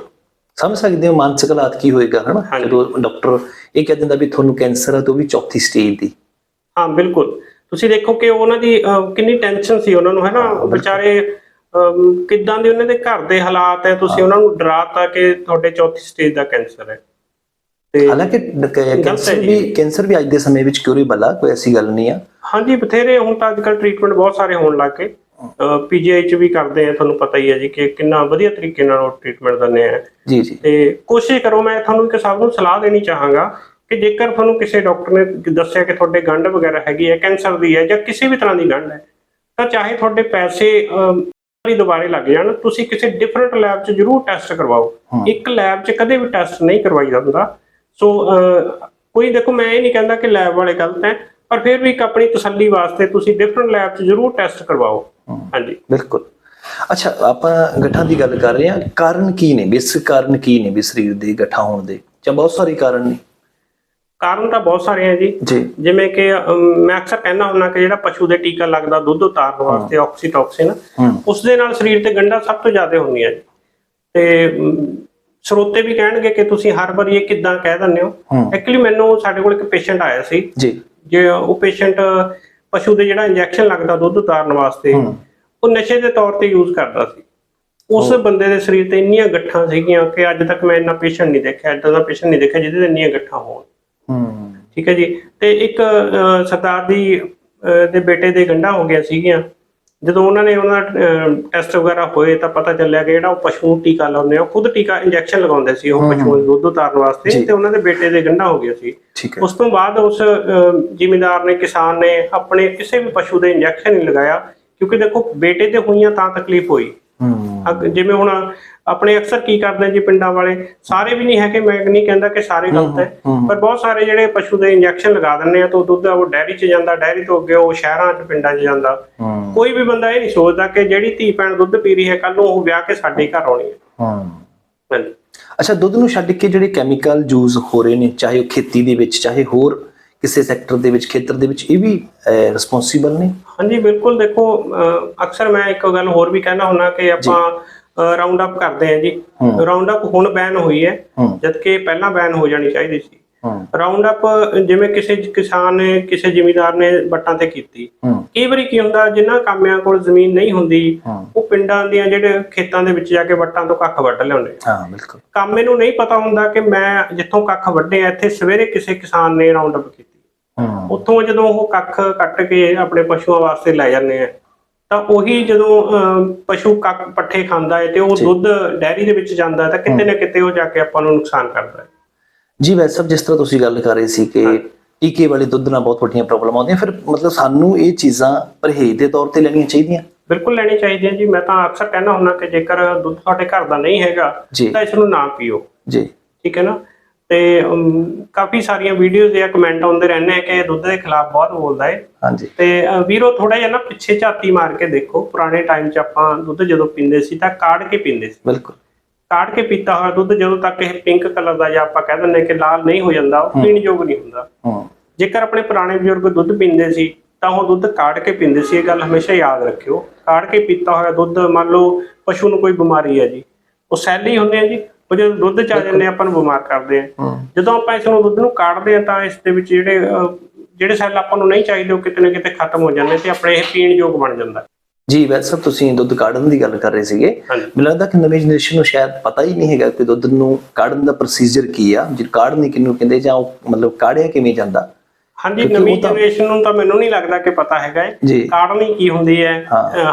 ਸਮਝ ਸਕਦੇ ਹੋ ਮਾਨਸਿਕ ਹਾਲਾਤ ਕੀ ਹੋਏਗਾ ਹਨਾ। ਜਦੋਂ ਡਾਕਟਰ ਇਹ ਕਹਿ ਦਿੰਦਾ ਵੀ ਤੁਹਾਨੂੰ ਕੈਂਸਰ ਹੈ ਤੇ ਉਹ ਵੀ ਚੌਥੀ ਸਟੇਜ ਦੀ। ਹਾਂ ਬਿਲਕੁਲ। ਤੁਸੀਂ ਦੇਖੋ ਕਿ ਉਹਨਾਂ ਦੀ ਕਿੰਨੀ ਟੈਨਸ਼ਨ ਸੀ ਉਹਨਾਂ ਨੂੰ ਹੈ ਨਾ ਵਿਚਾਰੇ ਕਿੱਦਾਂ ਦੇ ਉਹਨਾਂ ਦੇ ਘਰ ਦੇ ਹਾਲਾਤ ਹੈ ਤੁਸੀਂ ਉਹਨਾਂ ਨੂੰ ਡਰਾਤਾ ਕਿ ਤੁਹਾਡੇ ਚੌਥੀ ਸਟੇਜ ਦਾ ਕੈਂਸਰ ਹੈ। ਤੇ ਹਾਲਾਂਕਿ ਕੈਂਸਰ। ਵੀ ਕੈਂਸਰ ਵੀ ਅੱਜ ਦੇ ਸਮੇਂ ਵਿੱਚ ਕਿਉਰਿਬਲ ਆ ਕੋਈ ਐਸੀ ਗੱਲ ਨਹੀਂ ਆ। ਹਾਂਜੀ ਬਥੇਰੇ ਹੁਣ ਤਾਂ ਅੱਜਕੱਲ ਟ੍ਰੀਟਮੈਂਟ ਬਹੁਤ ਸਾਰੇ ਹੋਣ ਲੱਗ ਗਏ। ਪੀਜੀਆਈ ਚ ਵੀ ਕਰਦੇ ਆ ਤੁਹਾਨੂੰ ਪਤਾ ਹੀ ਹੈ ਜੀ ਕਿ ਕਿੰਨਾ ਵਧੀਆ ਤਰੀਕੇ ਨਾਲ ਉਹ ਟ੍ਰੀਟਮੈਂਟ ਦਿੰਦੇ ਆ। ਜੀ ਜੀ। ਤੇ ਕੋਸ਼ਿਸ਼ ਕਰੋ ਮੈਂ ਤੁਹਾਨੂੰ ਇੱਕ ਸਭ ਨੂੰ ਸਲਾਹ ਦੇਣੀ ਚਾਹਾਂਗਾ ਕਿ ਜੇਕਰ ਤੁਹਾਨੂੰ ਕਿਸੇ ਡਾਕਟਰ ਨੇ ਦੱਸਿਆ ਕਿ ਤੁਹਾਡੇ ਗੰਢ ਵਗੈਰਾ ਹੈਗੀ ਹੈ ਕੈਂਸਰ ਦੀ ਹੈ ਜਾਂ ਕਿਸੇ ਵੀ ਤਰ੍ਹਾਂ ਦੀ ਗੰਢ ਹੈ ਤਾਂ ਚਾਹੇ ਤੁਹਾਡੇ ਪੈਸੇ ਵਾਰੀ ਦੁਬਾਰੇ ਲੱਗ ਜਾਣ ਤੁਸੀਂ ਕਿਸੇ ਡਿਫਰੈਂਟ ਲੈਬ 'ਚ ਜ਼ਰੂਰ ਟੈਸਟ ਕਰਵਾਓ। ਇੱਕ ਲੈਬ 'ਚ ਕਦੇ ਵੀ ਟੈਸਟ ਨਹੀਂ ਕਰਵਾਈ ਜਾਂਦਾ ਸੋ ਕੋਈ ਦੇਖੋ ਮੈਂ ਇਹ ਨਹੀਂ ਕਹਿੰਦਾ ਕਿ ਲੈਬ ਵਾਲੇ ਗਲਤ ਹੈ। ਪਰ ਫਿਰ ਵੀ ਇੱਕ ਆਪਣੀ ਤਸੱਲੀ ਵਾਸਤੇ ਤੁਸੀਂ ਡਿਫਰੈਂਟ ਲੈਬ 'ਚ ਜ਼ਰੂਰ ਟੈਸਟ ਕਰਵਾਓ। ਹਾਂਜੀ। ਬਿਲਕੁਲ। ਅੱਛਾ ਆਪਾਂ ਗੱਠਾਂ ਦੀ ਗੱਲ ਕਰ ਰਹੇ ਹਾਂ। ਕਾਰਨ ਕੀ ਨੇ? ਬੇਸਿਕ ਕਾਰਨ ਕੀ ਨੇ ਵੀ ਸਰੀਰ ਦੇ ਗੱਠਾਂ ਹੋਣ ਦੇ? ਜਾਂ ਬਹੁਤ ਸਾਰੇ ਕਾਰਨ ਨੇ? ਕਾਰਨ ਤਾਂ ਬਹੁਤ ਸਾਰੇ ਆ ਜੀ। ਜਿਵੇਂ ਕਿ ਮੈਂ ਅਕਸਰ ਕਹਿੰਦਾ ਹੁੰਦਾ ਕਿ ਜਿਹੜਾ ਪਸ਼ੂ ਦੇ ਟੀਕਾ ਲੱਗਦਾ ਦੁੱਧ ਉਤਾਰਨ ਵਾਸਤੇ ਆਕਸੀਟੋਕਸਿਨ ਉਸ ਦੇ ਨਾਲ ਸਰੀਰ ਤੇ ਗੰਢਾਂ ਸਭ ਤੋਂ ਜ਼ਿਆਦਾ ਹੁੰਦੀਆਂ ਜੀ। ਤੇ ਸਰੋਤੇ ਵੀ ਕਹਿਣਗੇ ਕਿ ਤੁਸੀਂ ਹਰ ਵਾਰੀ ਇਹ ਕਿੱਦਾਂ ਕਹਿ ਦਿੰਦੇ ਹੂੰ। ਐਕਚੁਅਲੀ ਮੈਨੂੰ ਸਾਡੇ ਕੋਲ ਇੱਕ ਪੇਸ਼ੈਂਟ ਆਇਆ ਸੀ। ਜੀ। ਜੇ ਉਹ ਪੇਸ਼ੈਂਟ ਪਸ਼ੂ ਦੇ ਜਿਹੜਾ ਇੰਜੈਕਸ਼ਨ ਲੱਗਦਾ ਦੁੱਧ ਉਤਾਰਨ ਵਾਸਤੇ ਉਹ ਨਸ਼ੇ ਦੇ ਤੌਰ ਤੇ ਯੂਜ਼ ਕਰਦਾ ਸੀ। ਉਸ ਬੰਦੇ ਦੇ ਸਰੀਰ ਤੇ ਇੰਨੀਆਂ ਗੱਠਾਂ ਸੀਗੀਆਂ ਕਿ ਅੱਜ ਤੱਕ ਮੈਂ ਇੰਨਾ ਪੇਸ਼ੈਂਟ ਨਹੀਂ ਦੇਖਿਆ ਏਦਾਂ ਦਾ ਪੇਸ਼ੈਂਟ ਨਹੀਂ ਦੇਖਿਆ ਜਿਹਦੇ ਤੇ ਇੰਨੀਆਂ ਗੱਠਾਂ ਹੋਣ। ਹੂੰ। ਠੀਕ ਹੈ ਜੀ? ਤੇ ਇੱਕ ਸਰਦਾਰ ਦੀ ਦੇ ਬੇਟੇ ਦੇ ਗੰਢਾਂ ਹੋ ਗਿਆ ਸੀਗੀਆਂ। ਜਦੋਂ ਉਹਨਾਂ ਨੇ ਉਹਨਾਂ ਦਾ ਟੈਸਟ ਵਗੈਰਾ ਹੋਏ ਤਾਂ ਪਤਾ ਚੱਲਿਆ ਕਿ ਜਿਹੜਾ ਉਹ ਪਸ਼ੂ ਨੂੰ ਟੀਕਾ ਲਾਉਂਦੇ ਆ ਉਹ ਖੁਦ ਟੀਕਾ ਇੰਜੈਕਸ਼ਨ ਲਗਾਉਂਦੇ ਸੀ ਉਹ ਪਸ਼ੂ ਨੂੰ ਦੁੱਧ ਉਤਾਰਨ ਵਾਸਤੇ। ਤੇ ਉਹਨਾਂ ਦੇ ਬੇਟੇ ਦੇ ਗੰਢਾਂ ਹੋ ਗਿਆ ਸੀ। ਉਸ ਤੋਂ ਬਾਅਦ ਉਸ ਜ਼ਿਮੀਂਦਾਰ ਨੇ ਕਿਸਾਨ ਨੇ ਆਪਣੇ ਕਿਸੇ ਵੀ ਪਸ਼ੂ ਦੇ ਇੰਜੈਕਸ਼ਨ ਨਹੀਂ ਲਗਾਇਆ ਕਿਉਂਕਿ ਦੇਖੋ ਬੇਟੇ ਤੇ ਹੋਈਆਂ ਤਾਂ ਤਕਲੀਫ ਹੋਈ। ਜਿਵੇਂ ਹੁਣ ਆਪਣੇ ਅਕਸਰ ਕੀ ਕਰਦੇ ਜੀ ਪਿੰਡਾਂ ਵਾਲੇ? ਸਾਰੇ ਵੀ ਨਹੀਂ ਹੈ ਕਿ ਮੈਂ ਨਹੀਂ ਕਹਿੰਦਾ ਕਿ ਸਾਰੇ ਗਲਤ ਹੈ। ਪਰ ਬਹੁਤ ਸਾਰੇ ਜਿਹੜੇ ਪਸ਼ੂ ਦੇ ਇੰਜੈਕਸ਼ਨ ਲਗਾ ਦਿੰਦੇ ਆ ਤਾਂ ਉਹ ਦੁੱਧ ਆ ਉਹ ਡੈਰੀ 'ਚ ਜਾਂਦਾ ਡੈਰੀ ਤੋਂ ਅੱਗੇ ਉਹ ਸ਼ਹਿਰਾਂ 'ਚ ਪਿੰਡਾਂ 'ਚ ਜਾਂਦਾ। ਕੋਈ ਵੀ ਬੰਦਾ ਇਹ ਨਹੀਂ ਸੋਚਦਾ ਕਿ ਜਿਹੜੀ ਧੀ ਭੈਣ ਦੁੱਧ ਪੀ ਰਹੀ ਹੈ ਕੱਲ ਨੂੰ ਉਹ ਵਿਆਹ ਕੇ ਸਾਡੇ ਘਰ ਆਉਣੀ ਹੈ। ਹੂੰ। ਅੱਛਾ ਦੁੱਧ ਨੂੰ ਛੱਡ ਕੇ ਜਿਹੜੇ ਕੈਮੀਕਲ ਯੂਜ਼ ਹੋ ਰਹੇ ਨੇ ਚਾਹੇ ਉਹ ਖੇਤੀ ਦੇ ਵਿੱਚ ਚਾਹੇ ਹੋਰ ਕਿਸੇ ਸੈਕਟਰ ਦੇ ਵਿੱਚ ਖੇਤਰ ਦੇ ਵਿੱਚ ਇਹ ਵੀ ਰਿਸਪੌਂਸੀਬਲ ਨੇ? ਹਾਂਜੀ ਬਿਲਕੁਲ ਦੇਖੋ ਅਕਸਰ ਮੈਂ ਇੱਕ ਗੱਲ ਹੋਰ ਵੀ ਕਹਿਣਾ ਹੁੰਦਾ ਕਿ ਆਪਾਂ ਰਾਉਂਡ ਅਪ ਕਰਦੇ ਹਾਂ ਜੀ। ਰਾਉਂਡ ਅਪ ਹੁਣ ਬੈਨ ਹੋਈ ਹੈ ਜਦਕਿ ਪਹਿਲਾਂ ਬੈਨ ਹੋ ਜਾਣੀ ਚਾਹੀਦੀ ਸੀ। ਰਾਉਂਡ ਅਪ ਜਿਵੇਂ ਕਿਸੇ ਕਿਸਾਨ ਨੇ ਕਿਸੇ ਜ਼ਿਮੀਂਦਾਰ ਨੇ ਵੱਟਾਂ ਤੇ ਕੀਤੀ ਕਈ ਵਾਰੀ ਕੀ ਹੁੰਦਾ ਜਿਨ੍ਹਾਂ ਕਾਮਿਆਂ ਕੋਲ ਜ਼ਮੀਨ ਨਹੀਂ ਹੁੰਦੀ ਉਹ ਪਿੰਡਾਂ ਦੀਆਂ ਜਿਹੜੇ ਖੇਤਾਂ ਦੇ ਵਿੱਚ ਜਾ ਕੇ ਵੱਟਾਂ ਤੋਂ ਕੱਖ ਵੱਢ ਲਿਆਉਂਦੇ ਆ। ਹਾਂ ਬਿਲਕੁਲ। ਕਾਮੇ ਨੂੰ ਨਹੀਂ ਪਤਾ ਹੁੰਦਾ ਕਿ ਮੈਂ ਜਿੱਥੋਂ ਕੱਖ ਵੱਢਿਆ ਇੱਥੇ ਸਵੇਰੇ ਕਿਸੇ ਕਿਸਾਨ ਨੇ ਰਾਉਂਡ ਅਪ ਕੀਤੀ। ਉੱਥੋਂ ਜਦੋਂ ਉਹ ਕੱਖ ਕੱਟ ਕੇ ਆਪਣੇ ਪਸ਼ੂਆਂ ਵਾਸਤੇ ਲੈ ਜਾਂਦੇ ਆ। ਤਾਂ ਉਹੀ ਜਦੋਂ ਪਸ਼ੂ ਕੱਕ ਪੱਠੇ ਖਾਂਦਾ ਹੈ ਤੇ ਉਹ। ਦੁੱਧ ਡੈਰੀ ਦੇ ਵਿੱਚ ਜਾਂਦਾ ਤਾਂ ਕਿਤੇ ਨਾ ਕਿਤੇ ਉਹ ਜਾ ਕੇ ਆਪਾਂ ਨੂੰ ਨੁਕਸਾਨ ਕਰਦਾ ਹੈ ਜੀ ਵੈਸੇ ਜਿਸ ਤਰ੍ਹਾਂ ਤੁਸੀਂ ਗੱਲ ਕਰ ਰਹੇ ਸੀ ਕਿ ਟੀਕੇ ਵਾਲੇ ਦੁੱਧ ਨਾਲ ਬਹੁਤ ਵੱਡੀਆਂ ਪ੍ਰੋਬਲਮ ਆਉਂਦੀਆਂ ਫਿਰ ਮਤਲਬ ਸਾਨੂੰ ਇਹ ਚੀਜ਼ਾਂ ਪਰਹੇਜ਼ ਦੇ ਤੌਰ ਤੇ ਲੈਣੀਆਂ ਚਾਹੀਦੀਆਂ? ਬਿਲਕੁਲ ਲੈਣੀ ਚਾਹੀਦੀ ਹੈ ਜੀ। ਮੈਂ ਤਾਂ ਅਕਸਰ ਕਹਿੰਦਾ ਹੁੰਦਾ ਕਿ ਜੇਕਰ ਦੁੱਧ ਤੁਹਾਡੇ ਘਰ ਦਾ ਨਹੀਂ ਹੈਗਾ ਤਾਂ ਇਸ ਨੂੰ ਨਾ ਪੀਓ। ਜੀ। ਠੀਕ ਹੈ ਨਾ? ਤੇ ਕਾਫੀ ਸਾਰੀਆਂ ਵੀਡੀਓਜ਼ ਜਾਂ ਕਮੈਂਟ ਆਉਂਦੇ ਰਹਿੰਦੇ ਆ ਕਿ ਇਹ ਦੁੱਧ ਦੇ ਖਿਲਾਫ ਬਹੁਤ ਬੋਲਦਾ ਹੈ। ਹਾਂਜੀ। ਤੇ ਵੀਰੋ ਥੋੜਾ ਜਿਹਾ ਨਾ ਪਿੱਛੇ ਝਾਤੀ ਮਾਰ ਕੇ ਦੇਖੋ ਪੁਰਾਣੇ ਟਾਈਮ 'ਚ ਆਪਾਂ ਦੁੱਧ ਜਦੋਂ ਪੀਂਦੇ ਸੀ ਤਾਂ ਕਾੜ ਕੇ ਪੀਂਦੇ ਸੀ। ਬਿਲਕੁਲ। ਕਾੜ ਕੇ ਪੀਤਾ ਹੋਇਆ ਦੁੱਧ ਜਦੋਂ ਤੱਕ ਇਹ ਪਿੰਕ ਕਲਰ ਦਾ ਜਾਂ ਆਪਾਂ ਕਹਿ ਦਿੰਦੇ ਕਿ ਲਾਲ ਨਹੀਂ ਹੋ ਜਾਂਦਾ ਉਹ ਪੀਣ ਯੋਗ ਨਹੀਂ ਹੁੰਦਾ। ਹੂੰ। ਜੇਕਰ ਆਪਣੇ ਪੁਰਾਣੇ ਬਜ਼ੁਰਗ ਦੁੱਧ ਪੀਂਦੇ ਸੀ ਤਾਂ ਉਹ ਦੁੱਧ ਕਾੜ ਕੇ ਪੀਂਦੇ ਸੀ ਇਹ ਗੱਲ ਹਮੇਸ਼ਾ ਯਾਦ ਰੱਖਿਓ। ਕਾੜ ਕੇ ਪੀਤਾ ਹੋਇਆ ਦੁੱਧ ਮੰਨ ਲਓ ਪਸ਼ੂ ਨੂੰ ਕੋਈ ਬਿਮਾਰੀ ਹੈ ਜੀ ਉਹ ਸੈਲੀ ਹੁੰਦੇ ਆ ਜੀ। ਉਹ ਜਦੋਂ ਦੁੱਧ ਚ ਆ ਜਾਂਦੇ ਆਪਾਂ ਨੂੰ ਬਿਮਾਰ ਕਰਦੇ ਆ। ਜਦੋਂ ਆਪਾਂ ਇਸ ਨੂੰ ਦੁੱਧ ਨੂੰ ਕਾੜਦੇ ਆ ਤਾਂ ਇਸ ਦੇ ਵਿੱਚ ਜਿਹੜੇ ਜਿਹੜੇ ਸੈੱਲ ਆਪਾਂ ਨੂੰ ਨਹੀਂ ਚਾਹੀਦੇ ਉਹ ਕਿਤੇ ਨਾ ਕਿਤੇ ਖਤਮ ਹੋ ਜਾਂਦੇ ਤੇ ਆਪਣੇ ਇਹ ਪੀਣ ਯੋਗ ਬਣ ਜਾਂਦਾ। ਜੀ ਵੈਸੇ ਸਾਹਿਬ ਤੁਸੀਂ ਦੁੱਧ ਕਾੜਨ ਦੀ ਗੱਲ ਕਰ ਰਹੇ ਸੀਗੇ। ਮੈਨੂੰ ਲੱਗਦਾ ਕਿ ਨਵੀਂ ਜਨਰੇਸ਼ਨ ਨੂੰ ਸ਼ਾਇਦ ਪਤਾ ਹੀ ਨਹੀਂ ਹੈਗਾ ਕਿ ਦੁੱਧ ਨੂੰ ਕਾੜਨ ਦਾ ਪ੍ਰੋਸੀਜਰ ਕੀ ਆ। ਜੇ ਕਾੜਨੀ ਕਿਹਨੂੰ ਕਹਿੰਦੇ ਜਾਂ ਉਹ ਮਤਲਬ ਕਾੜਿਆ ਕਿਵੇਂ ਜਾਂਦਾ। ਹਾਂਜੀ ਨਵੀਂ ਜਨਰੇਸ਼ਨ ਨੂੰ ਤਾਂ ਮੈਨੂੰ ਨਹੀਂ ਲੱਗਦਾ ਕਿ ਪਤਾ ਹੈਗਾ। ਕਾੜਨੀ ਕੀ ਹੁੰਦੀ ਹੈ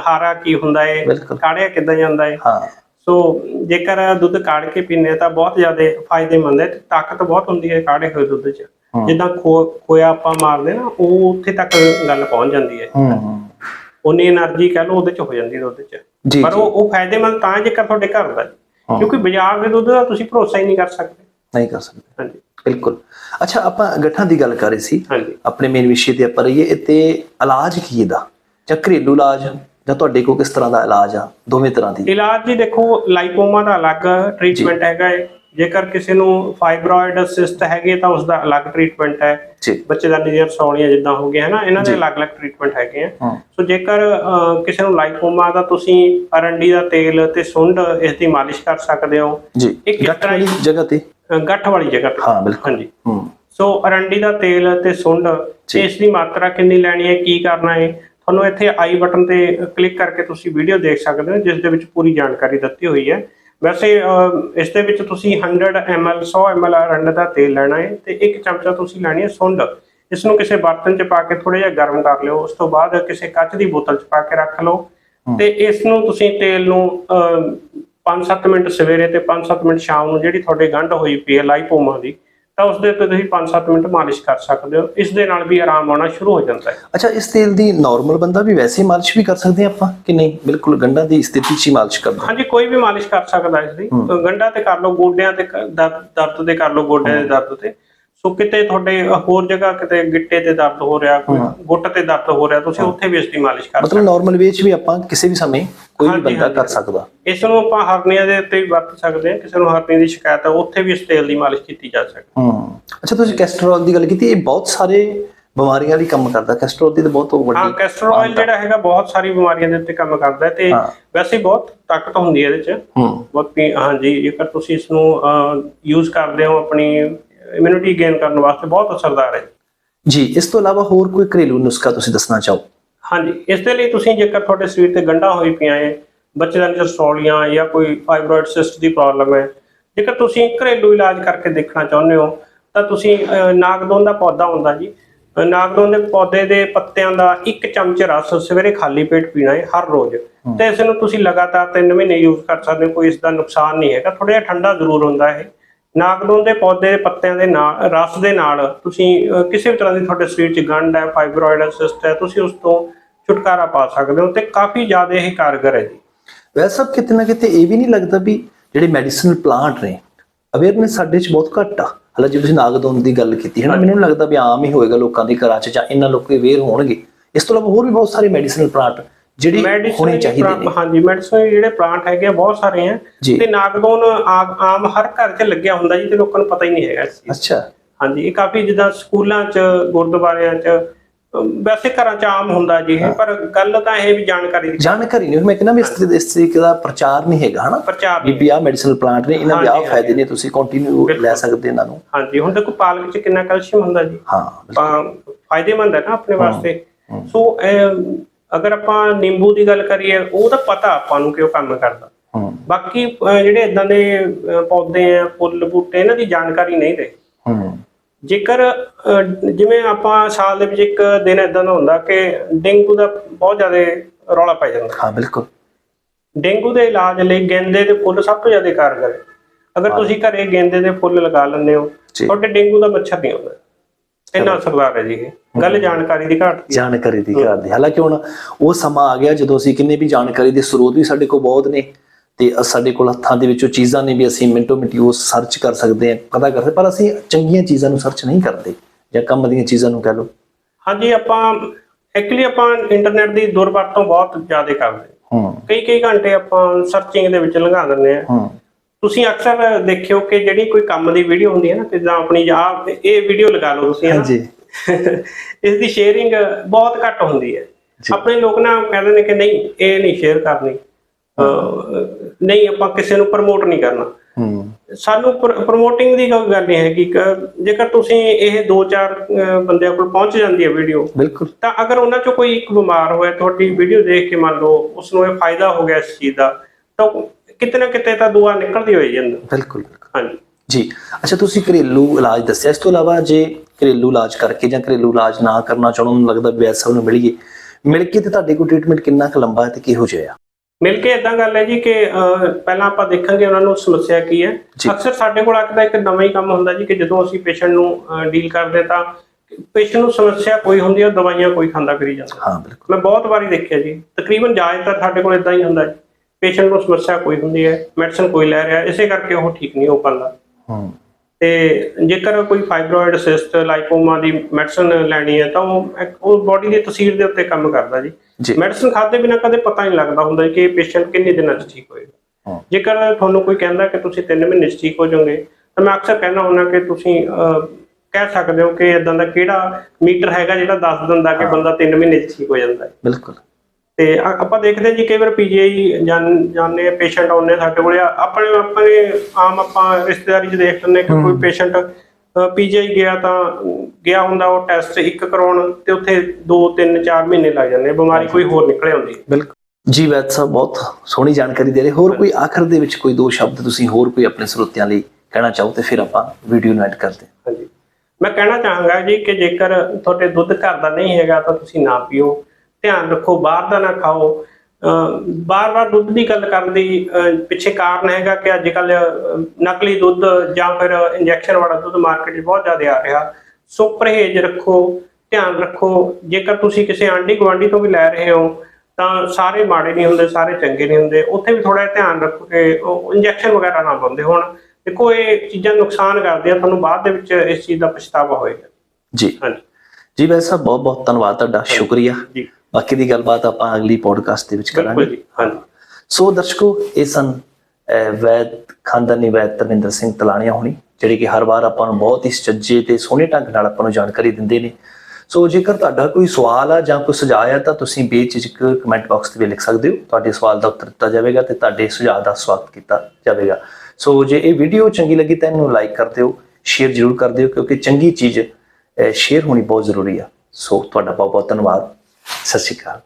ਹਾਰਾ ਕੀ ਹੁੰਦਾ ਹੈ ਕਾੜਿਆ ਕਿੱਦਾਂ ਜਾਂਦਾ ਹੈ। ਹਾਂ। ਸੋ ਜੇਕਰ ਦੁੱਧ ਕਾੜ ਕੇ ਪੀਨੇ ਤਾਂ ਬਹੁਤ ਜ਼ਿਆਦਾ ਫਾਇਦੇਮੰਦ ਹੈ ਤਾਕਤ ਬਹੁਤ ਹੁੰਦੀ ਹੈ ਕਾੜੇ ਹੋਏ ਦੁੱਧ 'ਚ। ਜਿੱਦਾਂ ਖੋਇਆ ਆਪਾਂ ਮਾਰਦੇ ਨਾ ਉਹ ਉੱਥੇ ਤੱਕ ਗੱਲ ਪਹੁੰਚ ਜਾਂਦੀ ਹੈ। ਉਨੀ એનર્ਜੀ ਕਹ ਲਓ ਉਹਦੇ 'ਚ ਹੋ ਜਾਂਦੀ ਦੁੱਧ 'ਚ। ਪਰ ਉਹ ਉਹ ਫਾਇਦੇਮੰਦ ਤਾਂ ਜੇਕਰ ਤੁਹਾਡੇ ਘਰ ਦਾ ਕਿਉਂਕਿ ਬਾਜ਼ਾਰ ਦੇ ਦੁੱਧ ਦਾ ਤੁਸੀਂ ਭਰੋਸਾ ਹੀ ਨਹੀਂ ਕਰ ਸਕਦੇ। ਨਹੀਂ ਕਰ ਸਕਦੇ। ਹਾਂਜੀ। ਬਿਲਕੁਲ। ਅੱਛਾ ਆਪਾਂ ਗੱਠਾਂ ਦੀ ਗੱਲ ਕਰ ਰਹੇ ਸੀ। ਆਪਣੇ ਮੇਨ ਵਿਸ਼ੇ ਤੇ ਆਪਾਂ ਰਹੀਏ ਤੇ ਇਲਾਜ ਕੀ ਇਹਦਾ? ਜਾਂ ਘਰੇਲੂ ਇਲਾਜ? ਜਾਂ ਤੁਹਾਡੇ ਕੋਲ ਕਿਸ ਤਰ੍ਹਾਂ ਦਾ ਇਲਾਜ ਆ? ਦੋਵੇਂ ਤਰ੍ਹਾਂ ਦੀ। ਇਲਾਜ ਜੀ ਦੇਖੋ ਲਾਈਪੋਮਾ ਦਾ ਅਲੱਗ ਟ੍ਰੀਟਮੈਂਟ ਹੈਗਾ ਹੈ ਜੇਕਰ ਕਿਸੇ ਨੂੰ ਫਾਈਬਰੋਇਡ ਸਿਸਟ ਹੈਗੇ ਤਾਂ ਉਸ ਦਾ ਅਲੱਗ ਟ੍ਰੀਟਮੈਂਟ ਹੈ। ਜੀ। ਬੱਚੇਦਾਨੀ ਦੀਆਂ ਰਸੌਲੀਆਂ ਜਿੱਦਾਂ ਹੋ ਗਈਆਂ ਹੈ ਨਾ ਇਹਨਾਂ ਦੇ ਅਲੱਗ-ਅਲੱਗ ਟ੍ਰੀਟਮੈਂਟ ਹੈਗੇ ਆ। ਸੋ ਜੇਕਰ ਕਿਸੇ ਨੂੰ ਲਾਈਪੋਮਾ ਦਾ ਤੁਸੀਂ ਅਰੰਡੀ ਦਾ ਤੇਲ ਤੇ ਸੁੰਡ ਇਸ ਦੀ ਮਾਲਿਸ਼ ਕਰ ਸਕਦੇ ਹੋ। ਗੱਠ ਤਰ੍ਹਾਂ ਵਾਲੀ ਜਗ੍ਹਾ ਤੇ? ਗੱਠ ਵਾਲੀ ਜਗ੍ਹਾ ਤੇ। ਹਾਂ ਬਿਲਕੁਲ। ਹਾਂਜੀ। ਸੋ ਅਰੰਡੀ ਦਾ ਤੇਲ ਤੇ ਸੁੰਡ। ਇਸ ਦੀ ਮਾਤਰਾ ਕਿੰਨੀ ਲੈਣੀ ਹੈ ਕੀ ਕਰਨਾ ਹੈ? ਤੁਹਾਨੂੰ ਇੱਥੇ ਆਈ ਬਟਨ ਤੇ ਕਲਿੱਕ ਕਰਕੇ ਤੁਸੀਂ ਵੀਡੀਓ ਦੇਖ ਸਕਦੇ ਹੋ ਜਿਸ ਦੇ ਵਿੱਚ ਪੂਰੀ ਜਾਣਕਾਰੀ ਦਿੱਤੀ ਹੋਈ ਹੈ। ਵੈਸੇ ਇਸ ਦੇ ਵਿੱਚ ਤੁਸੀਂ 100 ml 100 ml ਅਰੰਡ ਦਾ ਤੇਲ ਲੈਣਾ ਹੈ ਤੇ ਇੱਕ ਚਮਚਾ ਤੁਸੀਂ ਲੈਣੀ ਹੈ ਸੁੰਡ। ਇਸ ਨੂੰ ਕਿਸੇ ਬਰਤਨ 'ਚ ਪਾ ਕੇ ਥੋੜਾ ਜਿਹਾ ਗਰਮ ਕਰ ਲਿਓ ਉਸ ਤੋਂ ਬਾਅਦ ਕਿਸੇ ਕੱਚ ਦੀ ਬੋਤਲ 'ਚ ਪਾ ਕੇ ਰੱਖ ਲਓ। ਤੇ ਇਸ ਨੂੰ ਤੁਸੀਂ ਤੇਲ ਨੂੰ 5-7 ਮਿੰਟ ਸਵੇਰੇ ਤੇ 5-7 ਮਿੰਟ ਸ਼ਾਮ ਨੂੰ ਜਿਹੜੀ ਤੁਹਾਡੇ ਗੰਢ ਹੋਈ ਪਈ ਹੈ ਲਾਈਪੋਮਾ ਦੀ ਤਾਂ ਉਸ ਦੇ ਉੱਤੇ ਤੁਸੀਂ 5-7 ਮਿੰਟ ਮਾਲਿਸ਼ ਕਰ ਸਕਦੇ ਹੋ। ਇਸ ਦੇ ਨਾਲ ਵੀ ਆਰਾਮ ਆਉਣਾ ਸ਼ੁਰੂ ਹੋ ਜਾਂਦਾ ਹੈ। ਅੱਛਾ ਇਸ ਤੇਲ ਦੀ ਨਾਰਮਲ ਬੰਦਾ ਵੀ ਵੈਸੇ ਮਾਲਿਸ਼ ਵੀ ਕਰ ਸਕਦੇ ਆਪਾਂ ਕਿ ਨਹੀਂ? ਬਿਲਕੁਲ ਗੰਢਾਂ ਦੀ ਸਥਿਤੀ 'ਚ ਮਾਲਿਸ਼ ਕਰਦਾ ਹਾਂਜੀ ਕੋਈ ਵੀ ਮਾਲਿਸ਼ ਕਰ ਸਕਦਾ ਇਸ ਦੀ। ਗੰਢਾਂ ਤੇ ਕਰ ਲਓ ਗੋਡਿਆਂ ਤੇ ਦਰਦ ਤੇ ਕਰ ਲਓ ਗੋਡਿਆਂ ਦੇ ਦਰਦ ਤੇ। ਸੋ ਕਿਤੇ ਤੁਹਾਡੇ ਹੋਰ ਜਗ੍ਹਾ ਕਿਤੇ ਗਿੱਟੇ ਤੇ ਦਰਦ ਹੋ ਰਿਹਾ ਕੋਈ ਗੁੱਟ ਤੇ ਦਰਦ ਹੋ ਰਿਹਾ ਤੁਸੀਂ ਉੱਥੇ ਵੀ ਇਸ ਦੀ ਮਾਲਿਸ਼ ਕਰ ਸਕਦੇ ਮਤਲਬ ਨਾਰਮਲ ਵੇ 'ਚ ਵੀ ਆਪਾਂ ਕਿਸੇ ਵੀ ਸਮੇਂ ਕੋਈ ਵੀ ਬੰਦਾ। ਕਰ ਸਕਦਾ। ਹੋ। ਇਸ ਨੂੰ ਆਪਾਂ ਹਰਨੀਆਂ ਦੇ ਉੱਤੇ ਵੀ ਵਰਤ ਸਕਦੇ ਹਾਂ ਕਿਸੇ ਨੂੰ ਹਰਨੀ ਦੀ ਸ਼ਿਕਾਇਤ ਹੈ ਉੱਥੇ ਵੀ ਇਸ ਤੇਲ ਦੀ ਮਾਲਿਸ਼ ਕੀਤੀ ਜਾ ਸਕਦੀ ਹੈ। ਹੂੰ। ਅੱਛਾ ਤੁਸੀਂ ਕੈਸਟਰੋਲ ਦੀ ਗੱਲ ਕੀਤੀ ਇਹ ਬਹੁਤ ਸਾਰੇ ਬਿਮਾਰੀਆਂ ਲਈ ਕੰਮ ਕਰਦਾ। ਕੈਸਟਰੋਲ ਦੀ ਤਾਂ ਬਹੁਤ ਹਾਂ ਵੱਡੀ ਕੈਸਟਰ ਆਇਲ ਜਿਹੜਾ ਹੈਗਾ ਬਹੁਤ ਸਾਰੀ ਬਿਮਾਰੀਆਂ ਦੇ ਉੱਤੇ ਕੰਮ ਕਰਦਾ ਹੈ ਤੇ ਹਾਂ। ਵੈਸੇ ਹੀ ਬਹੁਤ ਤਾਕਤ ਹੁੰਦੀ ਹੈ ਇਹਦੇ 'ਚ। ਹੂੰ। ਬਹੁਤ ਹਾਂਜੀ ਜੇਕਰ ਤੁਸੀਂ ਇਸ ਨੂੰ ਯੂਜ਼ ਕਰਦੇ ਹੋ ਆਪਣੀ ਇਮਿਊਨਿਟੀ ਗੇਨ ਕਰਨ ਵਾਸਤੇ ਬਹੁਤ ਅਸਰਦਾਰ ਹੈ ਜੀ। ਇਸ ਤੋਂ ਇਲਾਵਾ ਹੋਰ ਕੋਈ ਘਰੇਲੂ ਨੁਸਖਾ ਤੁਸੀਂ ਦੱਸਣਾ ਚਾਹੋ? ਹਾਂਜੀ ਇਸ ਦੇ ਲਈ ਤੁਸੀਂ ਜੇਕਰ ਤੁਹਾਡੇ ਸਰੀਰ ਤੇ ਗੰਢਾਂ ਹੋਈ ਪਈਆਂ ਹੈ ਬੱਚੇਦਾਨੀ ਰਸੌਲੀਆਂ ਜਾਂ ਕੋਈ ਫਾਈਬਰੋਇਡ ਸਿਸਟ ਦੀ ਪ੍ਰੋਬਲਮ ਹੈ ਜੇਕਰ ਤੁਸੀਂ ਘਰੇਲੂ ਇਲਾਜ ਕਰਕੇ ਦੇਖਣਾ ਚਾਹੁੰਦੇ ਹੋ ਤਾਂ ਤੁਸੀਂ ਨਾਗਦੋਨ ਦਾ ਪੌਦਾ ਹੁੰਦਾ ਜੀ। ਨਾਗਦੋਨ ਦੇ ਪੌਦੇ ਦੇ ਪੱਤਿਆਂ ਦਾ ਇੱਕ ਚਮਚ ਰਸ ਸਵੇਰੇ ਖਾਲੀ ਪੇਟ ਪੀਣਾ ਹੈ ਹਰ ਰੋਜ਼। ਤੇ ਇਸ ਨੂੰ ਤੁਸੀਂ ਲਗਾਤਾਰ 3 ਮਹੀਨੇ ਯੂਜ਼ ਕਰ ਸਕਦੇ ਹੋ ਕੋਈ ਇਸ ਦਾ ਨੁਕਸਾਨ ਨਹੀਂ ਹੈਗਾ ਥੋੜਾ ਜਿਹਾ ਠੰਡਾ ਜ਼ਰੂਰ ਹੁੰਦਾ ਹੈ ਨਾਗਦੋਨ ਦੇ ਪੌਦੇ ਦੇ ਪੱਤਿਆਂ ਦੇ ਨਾਲ, ਰਸ ਦੇ ਨਾਲ ਤੁਸੀਂ ਕਿਸੇ ਵੀ ਤਰ੍ਹਾਂ ਦੀ ਤੁਹਾਡੇ ਸਰੀਰ 'ਚ ਗੰਢ ਹੈ ਫਾਈਬਰੋਇਡ ਸਿਸਟ ਹੈ, ਤੁਸੀਂ ਉਸ ਤੋਂ ਛੁਟਕਾਰਾ ਪਾ ਸਕਦੇ ਹੋ ਤੇ ਕਾਫੀ ਜ਼ਿਆਦਾ ਇਹ ਕਾਰਗਰ ਹੈ ਜੀ। ਵੈਸੇ ਸਭ ਕਿਤੇ ਨਾ ਕਿਤੇ ਇਹ ਵੀ ਨਹੀਂ ਲੱਗਦਾ ਵੀ ਜਿਹੜੇ ਮੈਡੀਸਨਲ ਪਲਾਂਟ ਨੇ ਅਵੇਅਰਨੈਸ ਸਾਡੇ 'ਚ ਬਹੁਤ ਘੱਟ ਆ। ਹਾਲਾ ਜੇ ਤੁਸੀਂ ਨਾਗਦੂਨ ਦੀ ਗੱਲ ਕੀਤੀ ਹੈ ਨਾ ਮੈਨੂੰ ਨਹੀਂ ਲੱਗਦਾ ਵੀ ਆਮ ਹੀ ਹੋਏਗਾ ਲੋਕਾਂ ਦੇ ਘਰਾਂ 'ਚ ਜਾਂ ਇਹਨਾਂ ਲੋਕ ਅਵੇਅਰ ਹੋਣਗੇ। ਇਸ ਤੋਂ ਇਲਾਵਾ ਹੋਰ ਵੀ ਬਹੁਤ ਸਾਰੇ ਮੈਡੀਸਨਲ ਪਲਾਂਟ ਜਿਹੜੇ ਹੋਣੇ ਚਾਹੀਦੇ ਨੇ ਹਾਂਜੀ ਮੈਡੀਸਨ ਜਿਹੜੇ ਪਲਾਂਟ ਹੈਗੇ ਆ ਬਹੁਤ ਸਾਰੇ ਆ। ਤੇ ਨਾਗਦੋਨ ਆ- ਆਮ ਹਰ ਘਰ 'ਚ ਲੱਗਿਆ ਹੁੰਦਾ ਜੀ ਤੇ ਲੋਕਾਂ ਨੂੰ ਪਤਾ ਹੀ ਨਹੀਂ ਹੈਗਾ ਇਸ ਚੀਜ਼ ਅੱਛਾ। ਹਾਂਜੀ ਇਹ ਕਾਫੀ ਜਿੱਦਾਂ ਸਕੂਲਾਂ 'ਚ ਗੁਰਦੁਆਰਿਆਂ 'ਚ ਵੈਸੇ ਘਰਾਂ 'ਚ ਆਮ ਹੁੰਦਾ ਜੀ ਇਹ ਪਰ ਗੱਲ ਤਾਂ ਇਹ ਵੀ ਜਾਣਕਾਰੀ ਦੀ ਜਾਣਕਾਰੀ ਨਹੀਂ ਮੈਂ ਕਹਿੰਦਾ ਵੀ ਇਸ ਤਰੀਕੇ ਦਾ ਪ੍ਰਚਾਰ ਨਹੀਂ ਹੈਗਾ ਹਨਾ? ਪ੍ਰਚਾਰ ਵੀ ਆਹ ਮੈਡੀਸਿਨਲ ਪਲਾਂਟ ਨੇ ਇਹਨਾਂ ਦੇ ਹਾਂਜੀ, ਫਾਇਦੇ ਨੇ ਤੁਸੀਂ ਕੰਟੀਨਿਊ ਲੈ ਸਕਦੇ ਇਹਨਾਂ ਨੂੰ। ਹਾਂਜੀ ਹੁਣ ਦੇਖੋ ਪਾਲਕ 'ਚ ਕਿੰਨਾ ਕੈਲਸ਼ੀਅਮ ਹੁੰਦਾ ਜੀ। ਹਾਂ ਫਾਇਦੇਮੰਦ ਹੈ ਨਾ ਆਪਣੇ ਵਾਸਤੇ। ਸੋ ਅਗਰ ਆਪਾਂ ਨਿੰਬੂ ਦੀ ਗੱਲ ਕਰੀਏ ਉਹ ਤਾਂ ਪਤਾ ਆਪਾਂ ਨੂੰ ਕਿ ਉਹ ਕੰਮ ਕਰਦਾ। ਹੂੰ। ਬਾਕੀ ਜਿਹੜੇ ਇਦਾਂ ਦੇ ਪੌਦੇ ਆ ਫੁੱਲ ਬੂਟੇ ਇਹਨਾਂ ਦੀ ਜਾਣਕਾਰੀ ਨਹੀਂ ਹੂੰ। ਜੇਕਰ ਜਿਵੇਂ ਆਪਾਂ ਸਾਲ ਦੇ ਵਿੱਚ ਇੱਕ ਦਿਨ ਇਦਾਂ ਦਾ ਹੁੰਦਾ ਕਿ ਡੇਂਗੂ ਦਾ ਬਹੁਤ ਜ਼ਿਆਦਾ ਰੌਲਾ ਪੈ ਜਾਂਦਾ। ਹਾਂ ਬਿਲਕੁਲ। ਡੇਂਗੂ ਦੇ ਇਲਾਜ ਲਈ ਗੇਂਦੇ ਦੇ ਫੁੱਲ ਸਭ ਤੋਂ ਜ਼ਿਆਦਾ ਕਾਰਗਰ। ਹੈ। ਅਗਰ ਤੁਸੀਂ ਘਰੇ ਗੇਂਦੇ ਦੇ ਫੁੱਲ ਲਗਾ ਲੈਂਦੇ ਹੋ। ਤੁਹਾਡੇ ਡੇਂਗੂ ਦਾ ਮੱਛਰ ਨਹੀਂ ਆਉਂਦਾ। ਇੰਨਾ ਅਸਰਦਾਰ ਹੈ ਜੀ ਇਹ। ਗੱਲ ਜਾਣਕਾਰੀ ਦੀ ਘਾਟ ਦੀ ਜਾਣਕਾਰੀ ਦੀ ਘਾਟ ਦੀ ਹਾਲਾਂਕਿ ਹੁਣ ਉਹ ਸਮਾਂ ਆ ਗਿਆ ਜਦੋਂ ਅਸੀਂ ਕਿੰਨੇ ਵੀ ਜਾਣਕਾਰੀ ਦੇ ਸਰੋਤ ਵੀ ਸਾਡੇ ਕੋਲ ਬਹੁਤ ਨੇ ਤੇ ਸਾਡੇ ਕੋਲ ਹੱਥਾਂ ਦੇ ਵਿੱਚੋਂ ਚੀਜ਼ਾਂ ਨੇ ਵੀ ਅਸੀਂ ਮਿੰਟੋ ਮਿੰਟੀ ਉਹ ਸਰਚ ਕਰ ਸਕਦੇ ਹਾਂ ਪਤਾ ਕਰ ਸਕਦੇ ਪਰ ਅਸੀਂ ਚੰਗੀਆਂ ਚੀਜ਼ਾਂ ਨੂੰ ਸਰਚ ਨਹੀਂ ਕਰਦੇ ਜਾਂ ਕੰਮ ਦੀਆਂ ਚੀਜ਼ਾਂ ਨੂੰ ਕਹਿ ਲਓ। ਹਾਂਜੀ ਆਪਾਂ ਐਕਚੁਅਲੀ ਆਪਾਂ ਇੰਟਰਨੈਟ ਦੀ ਦੁਰਵਰਤੋਂ ਬਹੁਤ ਜ਼ਿਆਦਾ ਕਰਦੇ ਹਾਂ। ਕਈ ਕਈ ਘੰਟੇ ਆਪਾਂ ਸਰਚਿੰਗ ਦੇ ਵਿੱਚ ਲੰਘਾ ਦਿੰਦੇ ਆ ਹੂੰ। ਤੁਸੀਂ ਅਕਸਰ ਦੇਖਿਓ ਕਿ ਜਿਹੜੀ ਕੋਈ ਕੰਮ ਦੀ ਵੀਡੀਓ ਹੁੰਦੀ ਹੈ ਨਾ ਜਿੱਦਾਂ ਆਪਣੀ ਆਹ ਇਹ ਵੀਡੀਓ ਲਗਾ ਲਓ ਤੁਸੀਂ। ਹਾਂਜੀ। ਇਸ ਦੀ ਸ਼ੇਅਰਿੰਗ ਬਹੁਤ ਘੱਟ ਹੁੰਦੀ ਹੈ। ਆਪਣੇ ਲੋਕ ਨਾ ਕਹਿੰਦੇ ਨੇ ਕਿ ਨਹੀਂ ਇਹ ਨਹੀਂ ਸ਼ੇਅਰ ਕਰਨੀ। ਨਹੀਂ ਆਪਾਂ ਕਿਸੇ ਨੂੰ ਪ੍ਰਮੋਟ ਨਹੀਂ ਕਰਨਾ। ਹੂੰ। ਸਾਨੂੰ ਪ੍ਰਮੋਟਿੰਗ ਦੀ ਕੋਈ ਗੱਲ ਨਹੀਂ ਹੈਗੀ। ਕਿ ਜੇਕਰ ਤੁਸੀਂ ਇਹ ਦੋ ਚਾਰ ਅਹ, ਬੰਦਿਆਂ ਕੋਲ ਪਹੁੰਚ ਜਾਂਦੀ ਹੈ ਵੀਡੀਓ ਬਿਲਕੁਲ। ਤਾਂ ਅਗਰ ਉਹਨਾਂ ਚੋਂ ਕੋਈ ਇੱਕ ਬਿਮਾਰ ਹੋਇਆ ਤੁਹਾਡੀ ਵੀਡੀਓ ਦੇਖ ਕੇ ਮੰਨ ਲਓ ਉਸ ਨੂੰ ਇਹ ਫਾਇਦਾ ਹੋ ਗਿਆ ਇਸ ਚੀਜ਼ ਦਾ ਤਾਂ ਕਿਤੇ ਨਾ ਕਿਤੇ ਤਾਂ ਦੁਆ ਨਿਕਲਦੀ ਹੋਈ ਜਾਂਦਾ। ਬਿਲਕੁਲ। ਹਾਂਜੀ। ਜੀ। ਅੱਛਾ ਤੁਸੀਂ ਘਰੇਲੂ ਇਲਾਜ ਦੱਸਿਆ? ਇਸ ਤੋਂ ਇਲਾਵਾ ਜੇ ਘਰੇਲੂ ਇਲਾਜ ਕਰਕੇ ਜਾਂ ਘਰੇਲੂ ਇਲਾਜ ਨਾ ਕਰਨਾ ਚਾਹਣਾ ਮੈਨੂੰ ਲੱਗਦਾ ਵੈਦ ਸਾਹਿਬ ਨੂੰ ਮਿਲੀਏ ਮਿਲ ਕੇ ਤੇ ਤੁਹਾਡੇ ਕੋਲ ਟ੍ਰੀਟਮੈਂਟ ਕਿੰਨਾ ਕੁ ਲੰਬਾ ਹੈ ਤੇ ਕਿਹੋ ਜਿਹਾ ਆ? ਮਿਲ ਕੇ ਇਦਾਂ ਗੱਲ ਹੈ ਜੀ ਕਿ ਪਹਿਲਾਂ ਆਪਾਂ ਦੇਖਾਂਗੇ ਉਹਨਾਂ ਨੂੰ ਸਮੱਸਿਆ ਕੀ ਹੈ। ਅਕਸਰ ਸਾਡੇ ਕੋਲ ਆਖਦਾ ਇੱਕ ਨਵਾਂ ਹੀ ਕੰਮ ਹੁੰਦਾ ਜੀ ਕਿ ਜਦੋਂ ਅਸੀਂ ਪੇਸ਼ੈਂਟ ਨੂੰ ਡੀਲ ਕਰਦੇ ਤਾਂ ਪੇਸ਼ੈਂਟ ਨੂੰ ਸਮੱਸਿਆ ਕੋਈ ਹੁੰਦੀ ਹੈ ਦਵਾਈਆਂ ਕੋਈ ਖਾਂਦਾ ਕਰੀ ਜਾਂਦਾ। ਹਾਂ ਬਿਲਕੁਲ। ਮੈਂ ਬਹੁਤ ਵਾਰੀ ਦੇਖਿਆ ਜੀ। ਤਕਰੀਬਨ ਜ਼ਿਆਦਾਤਰ ਸਾਡੇ ਕੋਲ ਇਦਾਂ ਹੀ ਹੁੰਦਾ ਜੀ। ਪੇਸ਼ੈਂਟ ਨੂੰ ਸਮੱਸਿਆ ਕੋਈ ਹੁੰਦੀ ਹੈ ਮੈਡੀਸਨ ਕੋਈ ਲੈ ਰਿਹਾ ਇਸੇ ਕਰਕੇ ਉਹ ਠੀਕ ਨਹੀਂ ਹੋ ਪਾਉਂਦਾ। ਹੂੰ। ਤੇ ਜੇਕਰ ਕੋਈ ਫਾਈਬਰੋਇਡ ਸਿਸਟ ਲਾਈਪੋਮਾ ਦੀ ਮੈਡੀਸਨ ਲੈਣੀ ਹੈ ਤਾਂ ਉਹ ਇੱਕ- ਉਹ ਬਾਡੀ ਦੀ ਤਸਵੀਰ ਦੇ ਉੱਤੇ ਕੰਮ ਕਰਦਾ ਜੀ। ਜੀ। ਮੈਡੀਸਨ ਖਾਦੇ ਬਿਨਾਂ ਕਦੇ ਪਤਾ ਨਹੀਂ ਲੱਗਦਾ ਹੁੰਦਾ ਕਿ ਇਹ ਪੇਸ਼ੈਂਟ ਕਿੰਨੇ ਦਿਨਾਂ 'ਚ ਠੀਕ ਹੋਏਗਾ। ਹਾਂ। ਜੇਕਰ ਤੁਹਾਨੂੰ ਕੋਈ ਕਹਿੰਦਾ ਕਿ ਤੁਸੀਂ 3 ਮਹੀਨੇ 'ਚ ਠੀਕ ਹੋ ਜਾਓਗੇ ਤਾਂ ਮੈਂ ਅਕਸਰ ਕਹਿੰਦਾ ਹੁੰਦਾ ਕਿ ਤੁਸੀਂ ਅਹ, ਕਹਿ ਸਕਦੇ ਹੋ ਕਿ ਇਦਾਂ ਦਾ ਕਿਹੜਾ ਮੀਟਰ ਹੈਗਾ ਜਿਹੜਾ ਦੱਸ ਦਿੰਦਾ ਕਿ ਬੰਦਾ 3 ਮਹੀਨੇ 'ਚ ਠੀਕ ਹੋ ਜਾਂਦਾ ਹੈ। ਬਿਲਕੁਲ। ਤੇ ਆਪਾਂ ਦੇਖਦੇ ਜੀ ਕਈ ਵਾਰ ਪੀਜੀਆਈ ਜਾਂਦੇ ਪੇਸ਼ੈਂਟ ਆਉਂਦੇ ਸਾਡੇ ਕੋਲੇ। ਆਪਣੇ ਆਪਣੇ ਆਮ ਆਪਾਂ ਰਿਸ਼ਤੇਦਾਰੀ 'ਚ ਦੇਖ ਲੈਂਦੇ ਕਿ ਕੋਈ ਪੇਸ਼ੈਂਟ ਪੀਜੀਆਈ ਗਿਆ ਤਾਂ ਗਿਆ ਹੁੰਦਾ ਉਹ ਟੈਸਟ ਇੱਕ ਕਰਾਉਣ ਤੇ ਉੱਥੇ 2 3 4 ਮਹੀਨੇ ਲੱਗ ਜਾਂਦੇ ਬਿਮਾਰੀ ਕੋਈ ਹੋਰ ਨਿਕਲੇ ਆਉਂਦੀ। ਬਿਲਕੁਲ। ਜੀ ਵੈਦ ਸਾਹਿਬ ਬਹੁਤ ਸੋਹਣੀ ਜਾਣਕਾਰੀ ਦੇ ਰਹੇ। ਹੋਰ ਕੋਈ ਆਖਰ ਦੇ ਵਿੱਚ ਕੋਈ ਦੋ ਸ਼ਬਦ ਤੁਸੀਂ ਹੋਰ ਕੋਈ ਆਪਣੇ ਸਰੋਤਿਆਂ ਲਈ ਕਹਿਣਾ ਚਾਹੋ ਤੇ ਫਿਰ ਆਪਾਂ ਵੀਡੀਓ ਨੂੰ ਐਡ ਕਰਦੇ ਹਾਂ। ਹਾਂਜੀ। ਮੈਂ ਕਹਿਣਾ ਚਾਹਾਂਗਾ ਜੀ ਕਿ ਜੇਕਰ ਤੁਹਾਡੇ ਦੁੱਧ ਘਰ ਦਾ ਨਹੀਂ ਹੈਗਾ ਤਾਂ ਤੁਸੀਂ ਨਾ ਪੀਓ। ਧਿਆਨ ਰੱਖੋ ਬਾਹਰ ਦਾ ਨਾ ਖਾਓ। ਬਾਰ-ਬਾਰ ਦੁੱਧ ਦੀ ਗੱਲ ਕਰਨ ਦੀ ਪਿੱਛੇ ਕਾਰਨ ਹੈਗਾ ਕਿ ਅੱਜ ਕੱਲ ਨਕਲੀ ਦੁੱਧ ਜਾਂ ਫਿਰ ਇੰਜੈਕਸ਼ਨ ਵਾਲਾ ਦੁੱਧ ਮਾਰਕੀਟ 'ਚ ਬਹੁਤ ਜ਼ਿਆਦਾ ਆ ਰਿਹਾ। ਸੋ ਪਰਹੇਜ਼ ਰੱਖੋ ਧਿਆਨ ਰੱਖੋ। ਜੇਕਰ ਤੁਸੀਂ ਕਿਸੇ ਆਂਢੀ ਗੁਆਂਢੀ ਤੋਂ ਵੀ ਲੈ ਰਹੇ ਹੋ ਤਾਂ ਸਾਰੇ ਮਾੜੇ ਨਹੀਂ ਹੁੰਦੇ ਸਾਰੇ ਚੰਗੇ ਨਹੀਂ ਹੁੰਦੇ। ਉੱਥੇ ਵੀ ਥੋੜਾ ਧਿਆਨ ਰੱਖੋ ਕਿ ਉਹ ਇੰਜੈਕਸ਼ਨ ਵਗੈਰਾ ਨਾ ਪਾਉਂਦੇ ਹੋਣ। ਦੇਖੋ ਇਹ ਚੀਜ਼ਾਂ ਨੁਕਸਾਨ ਕਰਦੀਆਂ ਤੁਹਾਨੂੰ ਬਾਅਦ ਦੇ ਵਿੱਚ ਇਸ ਚੀਜ਼ ਦਾ ਪਛਤਾਵਾ ਹੋਏਗਾ। ਜੀ। ਹਾਂਜੀ। ਜੀ ਸਾਹਿਬ ਬਹੁਤ ਬਹੁਤ ਧੰਨਵਾਦ ਤੁਹਾਡਾ। ਸ਼ੁਕਰੀਆ। ਜੀ। ਬਾਕੀ ਦੀ ਗੱਲਬਾਤ ਆਪਾਂ ਅਗਲੀ ਪੋਡਕਾਸਟ ਦੇ ਵਿੱਚ ਕਰਾਂਗੇ। ਹਾਂਜੀ। ਸੋ ਦਰਸ਼ਕੋ ਇਹ ਸਨ ਵੈਦ ਖਾਨਦਾਨੀ ਵੈਦ ਤਰਵਿੰਦਰ ਸਿੰਘ ਤਲਾਣੀਆਂ ਹੋਣੀ ਜਿਹੜੇ ਕਿ ਹਰ ਵਾਰ ਆਪਾਂ ਨੂੰ ਬਹੁਤ ਹੀ ਸੱਜੇ ਤੇ ਸੋਹਣੇ ਢੰਗ ਨਾਲ ਆਪਾਂ ਨੂੰ ਜਾਣਕਾਰੀ ਦਿੰਦੇ ਨੇ। ਸੋ ਜੇਕਰ ਤੁਹਾਡਾ ਕੋਈ ਸਵਾਲ ਆ ਜਾਂ ਕੋਈ ਸੁਝਾਅ ਆ ਤਾਂ ਤੁਸੀਂ ਬੇਝਿਜਕ ਕਮੈਂਟ ਬਾਕਸ ਤੇ ਵੀ ਲਿਖ ਸਕਦੇ ਹੋ। ਤੁਹਾਡੇ ਸਵਾਲ ਦਾ ਉੱਤਰ ਦਿੱਤਾ ਜਾਵੇਗਾ ਤੇ ਤੁਹਾਡੇ ਸੁਝਾਅ ਦਾ ਸਵਾਗਤ ਕੀਤਾ ਜਾਵੇਗਾ। ਸੋ ਜੇ ਇਹ ਵੀਡੀਓ ਚੰਗੀ ਲੱਗੀ ਤਾਂ ਇਹਨੂੰ ਲਾਈਕ ਕਰ ਦਿਓ ਸ਼ੇਅਰ ਜ਼ਰੂਰ ਕਰ ਦਿਓ ਕਿਉਂਕਿ ਚੰਗੀ ਚੀਜ਼ ਸ਼ੇਅਰ ਹੋਣੀ ਬਹੁਤ ਜ਼ਰੂਰੀ ਆ। ਸੋ ਤੁਹਾਡਾ ਬਹੁਤ ਬਹੁਤ ਧੰਨਵਾਦ। ਸਤਿ ਸ਼੍ਰੀ ਅਕਾਲ।